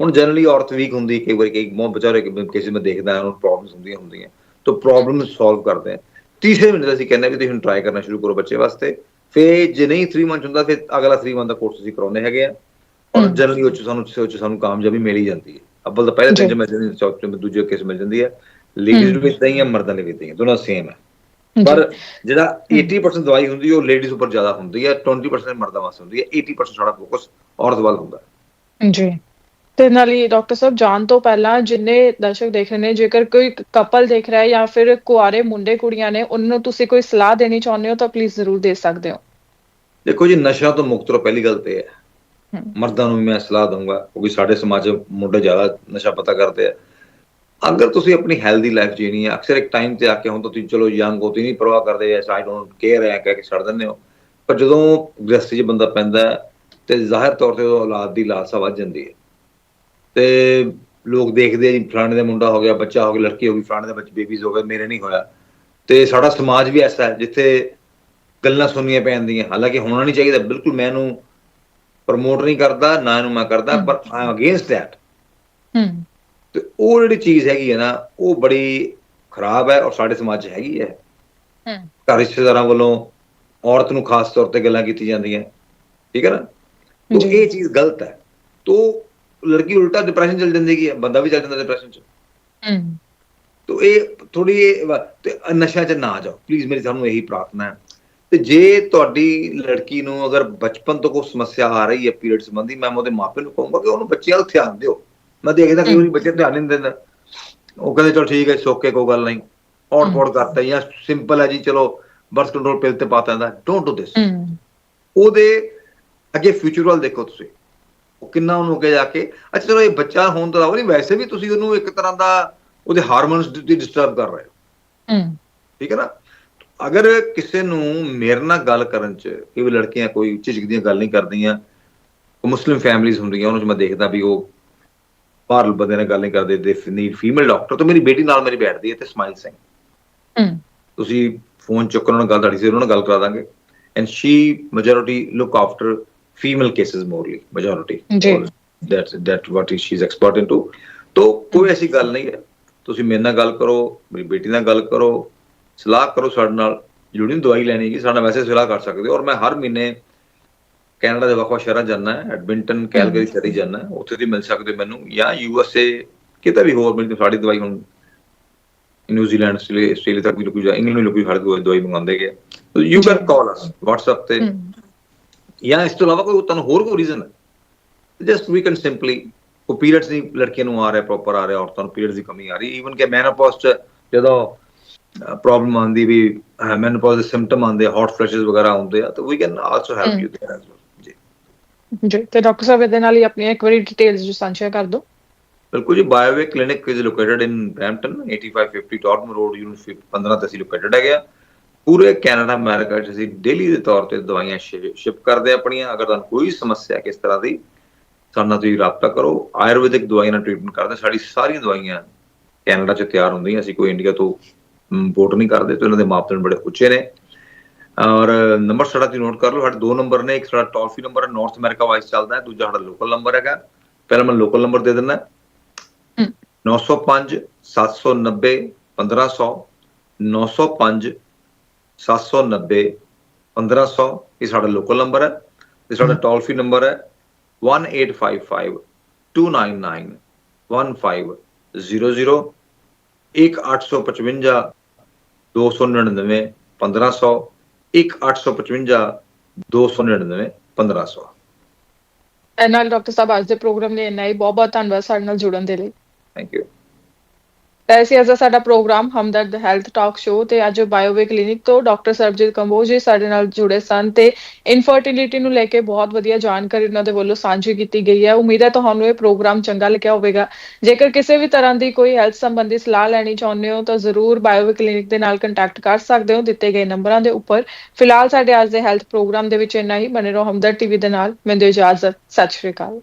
ਹੁਣ ਜਨਰਲੀ ਔਰਤ ਵੀਕ ਹੁੰਦੀ ਕਈ ਵਾਰੀ ਕਈ ਬਹੁਤ ਵਿਚਾਰੇ ਕਿਸੇ ਮੈਂ ਦੇਖਦਾ ਉਹਨਾਂ ਨੂੰ ਪ੍ਰੋਬਲਮਸ ਹੁੰਦੀਆਂ ਹੁੰਦੀਆਂ ਤਾਂ ਪ੍ਰੋਬਲਮ ਸੋਲਵ ਕਰਦੇ ਆ ਤੀਸਰੇ ਮਹੀਨੇ ਅਸੀਂ ਕਹਿੰਦੇ ਵੀ ਤੁਸੀਂ ਹੁਣ ਟਰਾਈ ਕਰਨਾ ਸ਼ੁਰੂ ਕਰੋ ਬੱਚੇ ਵਾਸਤੇ। ਫਿਰ ਜੇ ਨਹੀਂ 3 ਮੰਥ ਹੁੰਦਾ ਫਿਰ ਅਗਲਾ 3 ਮੰਥ ਦਾ ਕੋਰਸ ਅਸੀਂ ਕਰਾਉਂਦੇ ਹੈਗੇ ਆ ਔਰ। ਜਨਰਲੀ ਉਹ 'ਚ ਸਾਨੂੰ ਉਹ 'ਚ ਸਾਨੂੰ ਕਾਮਯਾਬੀ ਮਿਲ ਹੀ ਜਾਂਦੀ ਹੈ। ਅੱਬਲ ਤਾਂ ਪਹਿਲੇ ਜੀ। ਦਿਨ ਹੈ ਚੌਥੇ ਦਿਨ ਦੂਜੇ ਕੇਸ ਮਿਲ ਜਾਂਦੀ ਹੈ। ਲੇਡੀਜ਼ ਨੂੰ ਵੀ ਇਦਾਂ ਹੀ ਹੈ ਮਰਦਾਂ ਲਈ ਵੀ ਇਦਾਂ ਹੀ ਹੈ ਦੋਨੋਂ ਸੇਮ ਹੈ ਪਰ ਜਿਹੜਾ 80% ਦਵਾਈ ਹੁੰਦੀ ਉਹ ਲੇਡੀਜ਼ ਉੱਪਰ ਜ਼ਿਆਦਾ ਹੁੰਦੀ ਹੈ 20% ਮਰਦਾਂ ਵਾਸਤੇ ਹੁੰਦੀ ਹੈ 80% ਸਾਡਾ ਫੋਕਸ ਔਰਤ ਵੱਲ ਹੁੰਦਾ। ਜੀ ਤੇ ਨਾਲ ਹੀ ਡਾਕਟਰ ਸਾਹਿਬ ਜਾਣ ਤੋਂ ਪਹਿਲਾਂ ਜਿੰਨੇ ਦਰਸ਼ਕ ਦੇਖ ਰਹੇ ਨੇ ਜੇਕਰ ਕੋਈ ਕਪਲ ਦੇਖ ਰਿਹਾ ਹੈ ਜਾਂ ਫਿਰ ਕੁਆਰੇ ਮੁੰਡੇ ਕੁੜੀਆਂ ਨੇ ਉਹਨਾਂ ਨੂੰ ਤੁਸੀਂ ਕੋਈ ਸਲਾਹ ਦੇਣੀ ਚਾਹੁੰਦੇ ਹੋ ਤਾਂ ਪਲੀਜ਼ ਜ਼ਰੂਰ ਦੇ ਸਕਦੇ ਹੋ। ਦੇਖੋ ਜੀ ਨਸ਼ਾ ਤੋਂ ਮੁਕਤ ਰਹੋ ਪਹਿਲੀ ਗੱਲ ਤੇ ਹੈ। ਮਰਦਾਂ ਨੂੰ ਵੀ ਮੈਂ ਸਲਾਹ ਦਊਂਗਾ ਕਿਉਂਕਿ ਸਾਡੇ ਸਮਾਜ 'ਚ ਮੁੰਡੇ ਜ਼ਿਆਦਾ ਨਸ਼ਾ ਪਤਾ ਕਰਦੇ ਆ। ਅਗਰ ਤੁਸੀਂ ਆਪਣੀ ਹੈਲਦੀ ਲਾਈਫ ਜੀਣੀ ਹੈ ਅਕਸਰ ਇੱਕ ਟਾਈਮ ਤੇ ਆ ਕੇ ਹੁਣ ਤਾਂ ਤੁਸੀਂ ਚਲੋ ਯੰਗ ਹੋ ਤੁਸੀਂ ਨਹੀਂ ਪਰਵਾਹ ਕਰਦੇ ਐ ਆਈ ਡੋਨਟ ਕੇਅਰ ਹੈ ਕਹਿ ਕੇ ਛੱਡ ਦਿੰਦੇ ਹੋ। ਪਰ ਜਦੋਂ ਗ੍ਰਸਤੀ 'ਚ ਬੰਦਾ ਪੈਂਦਾ ਤੇ ਜ਼ਾਹਿਰ ਤੌਰ ਤੇ ਉਹ ਔਲਾਦ ਦੀ ਲਾਲਸਾ ਵੱਧ ਜਾਂਦੀ ਹੈ। ਤੇ ਲੋਕ ਦੇਖਦੇ ਆ ਜੀ ਫਲਾਣੇ ਦਾ ਮੁੰਡਾ ਹੋ ਗਿਆ ਬੱਚਾ ਹੋ ਗਿਆ ਲੜਕੀ ਹੋ ਗਈ ਫਲਾਣੇ ਦਾ ਬੱਚੇ ਬੇਬੀਜ਼ ਹੋ ਗਏ ਮੇਰੇ ਨਹੀਂ ਹੋਇਆ। ਤੇ ਸਾਡਾ ਸਮਾਜ ਵੀ ਐਸਾ ਹੈ ਜਿੱਥੇ ਗੱਲਾਂ ਸੁਣਨੀਆਂ ਪੈਂਦੀਆਂ ਹਾਲਾਂਕਿ ਹੋਣਾ ਨਹੀਂ ਚਾਹੀਦਾ ਬਿਲਕੁਲ ਮੈਂ ਇਹਨੂੰ ਪ੍ਰਮੋਟ ਨਹੀਂ ਕਰਦਾ ਨਾ ਇਹਨੂੰ ਮੈਂ ਕਰਦਾ। ਪਰ ਆਈ ਐਮ ਅਗੇਂਸਟ ਥੈਟ ਹਮ ਤੇ ਉਹ ਜਿਹੜੀ ਚੀਜ਼ ਹੈਗੀ ਹੈ ਨਾ ਉਹ ਬੜੀ ਖਰਾਬ ਹੈ ਔਰ ਸਾਡੇ ਸਮਾਜ 'ਚ ਹੈਗੀ ਹੈ। ਹਮ ਘਰ ਰਿਸ਼ਤੇਦਾਰਾਂ ਵੱਲੋਂ ਔਰਤ ਨੂੰ ਖਾਸ ਤੌਰ ਤੇ ਗੱਲਾਂ ਕੀਤੀ ਜਾਂਦੀਆਂ। ਠੀਕ ਹੈ ਨਾ? ਤੋ। ਇਹ ਚੀਜ਼ ਗਲਤ ਹੈ। ਤੋ ਲੜਕੀ ਉਲਟਾ ਡਿਪਰੈਸ਼ਨ ਚਲ ਜਾਂਦੀ ਹੈ ਬੰਦਾ ਵੀ ਚਲ ਜਾਂਦਾ ਡਿਪਰੈਸ਼ਨ 'ਚ। ਹਮ ਤੋ ਇਹ ਥੋੜੀ ਤੇ ਨਸ਼ਾ 'ਚ ਨਾ ਜਾਓ। ਪਲੀਜ਼ ਮੇਰੀ ਤੁਹਾਨੂੰ ਇਹੀ ਪ੍ਰਾਰਥਨਾ ਹੈ। ਤੇ ਜੇ ਤੁਹਾਡੀ ਲੜਕੀ ਨੂੰ ਅਗਰ ਬਚਪਨ ਤੋਂ ਕੋਈ ਸਮੱਸਿਆ ਆ ਰਹੀ ਹੈ ਪੀਰੀਅਡ ਸੰਬੰਧੀ ਮੈਂ ਉਹਦੇ ਮਾਪੇ ਨੂੰ ਕਹੂੰਗਾ ਕਿ ਉਹਨੂੰ ਬੱਚਿਆਂ ਵੱਲ ਧਿਆਨ ਦਿਓ। ਮੈਂ ਦੇਖਦਾ ਕਈ ਵਾਰੀ ਬੱਚੇ ਧਿਆਨ ਨਹੀਂ ਦਿੰਦੇ। ਉਹ ਕਹਿੰਦੇ ਚਲ ਠੀਕ ਹੈ ਸੋਕੇ ਕੋਈ ਗੱਲ ਨਹੀਂ। ਔੜ ਪੌੜ ਕਰਤਾ ਜਾਂ ਸਿੰਪਲ ਹੈ ਜੀ ਚਲੋ ਬਰਥ ਕੰਟਰੋਲ ਪਿਲ ਤੇ ਪਾ ਦਿੰਦਾ। ਡੋਂਟ ਡੂ ਦਿਸ ਉਹਦੇ ਅੱਗੇ ਫਿਊਚਰ ਵੱਲ ਦੇਖੋ ਤੁਸੀਂ। ਉਹ ਕਿੰਨਾ ਉਹਨੂੰ ਅੱਗੇ ਜਾ ਕੇ ਅੱਛਾ ਚਲੋ ਇਹ ਬੱਚਾ ਹੋਣ ਤੋਂ ਇਲਾਵਾ ਨਹੀਂ ਵੈਸੇ ਵੀ ਤੁਸੀਂ ਉਹਨੂੰ ਇੱਕ ਤਰ੍ਹਾਂ ਦਾ ਉਹਦੇ ਹਾਰਮੋਨਸ ਦੀ ਡਿਸਟਰਬ ਕਰ ਰਹੇ ਹੋ। ਠੀਕ ਹੈ ਨਾ? ਅਗਰ ਕਿਸੇ ਨੂੰ ਮੇਰੇ ਨਾਲ ਗੱਲ ਕਰਨ ਚ ਕਈ ਵੀ ਲੜਕੀਆਂ ਕੋਈ ਝਿਜਕਦੀਆਂ ਗੱਲ ਨਹੀਂ ਕਰਦੀਆਂ ਉਹ ਮੁਸਲਿਮ ਫੈਮਿਲੀਜ਼ ਹੁੰਦੀਆਂ ਉਹਨਾਂ ਚ ਮੈਂ ਦੇਖਦਾ ਵੀ ਉਹ ਬਾਹਰ ਬੰਦੇ ਨਾਲ ਗੱਲ ਨਹੀਂ ਕਰਦੇ ਦੇ ਨੀਡ ਫੀਮੇਲ ਡਾਕਟਰ ਤਾਂ ਮੇਰੀ ਬੇਟੀ ਨਾਲ ਮੇਰੀ ਬੈਠਦੀ ਹੈ ਤੇ ਸਮਾਈਲ ਸਿੰਘ। ਹਮ ਤੁਸੀਂ ਫੋਨ ਚੁੱਕ ਉਹਨਾਂ ਨਾਲ ਗੱਲ ਤੁਹਾਡੀ ਸੀ ਉਹਨਾਂ ਨਾਲ ਗੱਲ ਕਰਾ ਦਾਂਗੇ। And she majority look after female cases morally majority ਜੀ। That's that what she is expert into ਤੋ ਕੋਈ ਐਸੀ ਗੱਲ ਨਹੀਂ ਹੈ। ਤੁਸੀਂ ਮੇਰੇ ਨਾਲ ਗੱਲ ਕਰੋ ਮੇਰੀ ਬੇਟੀ ਨਾਲ ਗੱਲ ਕਰੋ ਸਲਾਹ ਕਰੋ ਸਾਡੇ ਨਾਲ। ਜਿਹੜੀ ਦਵਾਈ ਲੈਣੀ ਹੈ ਸਾਡਾ ਵੈਸੇ ਸਲਾਹ ਕਰ ਸਕਦੇ ਹੋ। ਔਰ ਮੈਂ ਹਰ ਮਹੀਨੇ ਕੈਨੇਡਾ ਦੇ ਵੱਖ-ਵੱਖ ਸ਼ਹਿਰਾਂ ਜਾਂਦਾ ਹੈ ਐਡਮਿੰਟਨ ਕੈਲਗਰੀ ਚਲੀ ਜਾਂਦਾ ਹੈ ਉੱਥੇ ਦੀ ਮਿਲ ਸਕਦੇ ਮੈਨੂੰ ਜਾਂ ਯੂ ਐਸ ਏ ਕਿਤੇ ਵੀ ਹੋਰ ਮਿਲਦੀ ਸਾਡੀ ਦਵਾਈ ਹੁਣ ਨਿਊਜ਼ੀਲੈਂਡ ਆਸਟ੍ਰੇਲੀਆ ਤੱਕ ਵੀ ਲੋਕੀ ਜਾ ਇੰਗਲੈਂਡ ਵੀ ਲੋਕੀ ਸਾਡੀ ਦਵਾਈ ਮੰਗਾਉਂਦੇ ਗਏ you can call us WhatsApp ਤੇ। ਜਾਂ ਇਸ ਤੋਂ ਇਲਾਵਾ ਕੋਈ ਤੁਹਾਨੂੰ ਹੋਰ ਕੋਈ ਰੀਜ਼ਨ ਹੈ? ਜਸਟ ਵੀ ਕੈਨ ਸਿੰਪਲੀ ਕੋ ਪੀਰੀਅਡਸ ਦੀ ਲੜਕੀਆਂ ਨੂੰ ਆ ਰਿਹਾ ਪ੍ਰੋਪਰ ਆ ਰਿਹਾ ਔਰਤਾਂ ਨੂੰ ਪੀਰੀਅਡਸ ਦੀ ਕਮੀ ਆ ਰਹੀ ਈਵਨ ਕਿ ਮੈਨੋਪੌਜ਼ ਚ ਜਦੋਂ ਪ੍ਰੋਬਲਮ ਆਉਂਦੀ ਵੀ ਮੈਨੋਪੌਜ਼ ਦੇ ਸਿੰਪਟਮ ਆਉਂਦੇ ਹੌਟ ਫਲੈਸ਼ਸ ਵਗੈਰਾ ਆਉਂਦੇ ਆ ਤਾਂ we can also help. You there as well ਜੀ ਤੇ ਡਾਕਟਰ ਸਾਹਿਬ ਇਹਦੇ ਨਾਲ ਹੀ ਆਪਣੀ ਇੱਕ ਵਾਰੀ ਡਿਟੇਲਸ ਜੋ ਸਾਂਝਾ ਕਰ ਦਿਓ। ਬਿਲਕੁਲ ਜੀ Bioway clinic is located in Brampton 8550 Tartan road unit 15 ਤੇ ਅਸੀਂ ਲੋਕੇਟਡ ਹੈਗੇ ਆ। ਪੂਰੇ ਕੈਨੇਡਾ ਅਮਰੀਕਾ ਚ ਅਸੀਂ ਡੇਲੀ ਦੇ ਤੌਰ ਤੇ ਦਵਾਈਆਂ ਸ਼ਿਪ ਕਰਦੇ ਆਪਣੀਆਂ। ਅਗਰ ਤੁਹਾਨੂੰ ਕੋਈ ਸਮੱਸਿਆ ਕਿਸ ਤਰ੍ਹਾਂ ਦੀ ਸਾਡੇ ਤੁਸੀਂ ਰਾਬਤਾ ਕਰੋ। ਆਯੁਰਵੈਦਿਕ ਦਵਾਈਆਂ ਨਾਲ ਟ੍ਰੀਟਮੈਂਟ ਕਰਦੇ ਸਾਡੀ ਸਾਰੀਆਂ ਦਵਾਈਆਂ ਕੈਨੇਡਾ ਚ ਤਿਆਰ ਹੁੰਦੀਆਂ। ਅਸੀਂ ਕੋਈ ਇੰਡੀਆ ਤੋਂ ਇੰਪੋਰਟ ਨਹੀਂ ਕਰਦੇ, ਤੇ ਉਹਨਾਂ ਦੇ ਮਾਪਦੰਡ ਬੜੇ ਉੱਚੇ ਨੇ। ਔਰ ਨੰਬਰ ਸਾਡਾ ਤੁਸੀਂ ਨੋਟ ਕਰ ਲਓ ਸਾਡੇ ਦੋ ਨੰਬਰ ਨੇ ਇੱਕ ਸਾਡਾ ਟੋਲ ਫ੍ਰੀ ਨੰਬਰ ਹੈ ਨਾਰਥ ਅਮਰੀਕਾ ਵਾਈਜ਼ ਚੱਲਦਾ ਹੈ ਦੂਜਾ ਸਾਡਾ ਲੋਕਲ ਨੰਬਰ ਹੈਗਾ। ਪਹਿਲਾਂ ਮੈਂ ਲੋਕਲ ਨੰਬਰ ਦੇ ਦਿੰਦਾ। ਹਮ। 905 790 1500 905 790 1500 ਇਹ ਸਾਡਾ ਲੋਕਲ ਨੰਬਰ ਹੈ। ਤੇ ਸਾਡਾ ਟੋਲ ਫ੍ਰੀ ਨੰਬਰ ਹੈ 1855 299 1500 1855 299 1500 1855 299 1500 ਇਹ ਨਾਲ ਡਾਕਟਰ ਸਾਹਿਬ ਅੱਜ ਦੇ ਪ੍ਰੋਗਰਾਮ ਲਈ ਇੰਨਾ ਹੀ। ਬਹੁਤ ਬਹੁਤ ਧੰਨਵਾਦ ਸਾਡੇ ਨਾਲ ਜੁੜਨ ਦੇ ਲਈ। Thank you. ਤਾਂ ਅਸੀਂ ਅੱਜ ਦਾ ਸਾਡਾ programme Hamdard health talk show ਤੇ ਅੱਜ ਬਾਇਓਵੇ ਕਲੀਨਿਕ ਤੋਂ ਡਾਕਟਰ ਸਰਬਜੀਤ ਕੰਬੋਜ ਜੀ ਸਾਡੇ ਨਾਲ ਜੁੜੇ ਸਨ ਤੇ ਇਨਫਰਟੀਲਿਟੀ ਨੂੰ ਲੈ ਕੇ ਬਹੁਤ ਵਧੀਆ ਜਾਣਕਾਰੀ ਉਹਨਾਂ ਦੇ ਵੱਲੋਂ ਸਾਂਝੀ ਕੀਤੀ ਗਈ ਹੈ। ਉਮੀਦ ਹੈ ਤੁਹਾਨੂੰ ਇਹ ਪ੍ਰੋਗਰਾਮ ਚੰਗਾ ਲੱਗਿਆ ਹੋਵੇਗਾ। ਜੇਕਰ ਕਿਸੇ ਵੀ ਤਰ੍ਹਾਂ ਦੀ ਕੋਈ ਹੈਲਥ ਸੰਬੰਧੀ ਸਲਾਹ ਲੈਣੀ ਚਾਹੁੰਦੇ ਹੋ ਤਾਂ ਜ਼ਰੂਰ ਬਾਇਓਵੇ ਕਲੀਨਿਕ ਦੇ ਨਾਲ ਕੰਟੈਕਟ ਕਰ ਸਕਦੇ ਹੋ। ਦਿੱਤੇ ਗਏ ਨੰਬਰਾਂ ਦੇ ਉੱਪਰ। ਫਿਲਹਾਲ ਸਾਡੇ ਅੱਜ ਦੇ ਹੈਲਥ ਪ੍ਰੋਗਰਾਮ ਦੇ ਵਿੱਚ ਇੰਨਾ ਹੀ। ਬਣੇ ਰਹੋ ਹਮਦਰਦ ਟੀਵੀ ਦੇ ਨਾਲ। ਮੈਨੂੰ ਇਜਾਜ਼ਤ ਸਤਿ ਸ਼੍ਰੀ ਅਕਾਲ।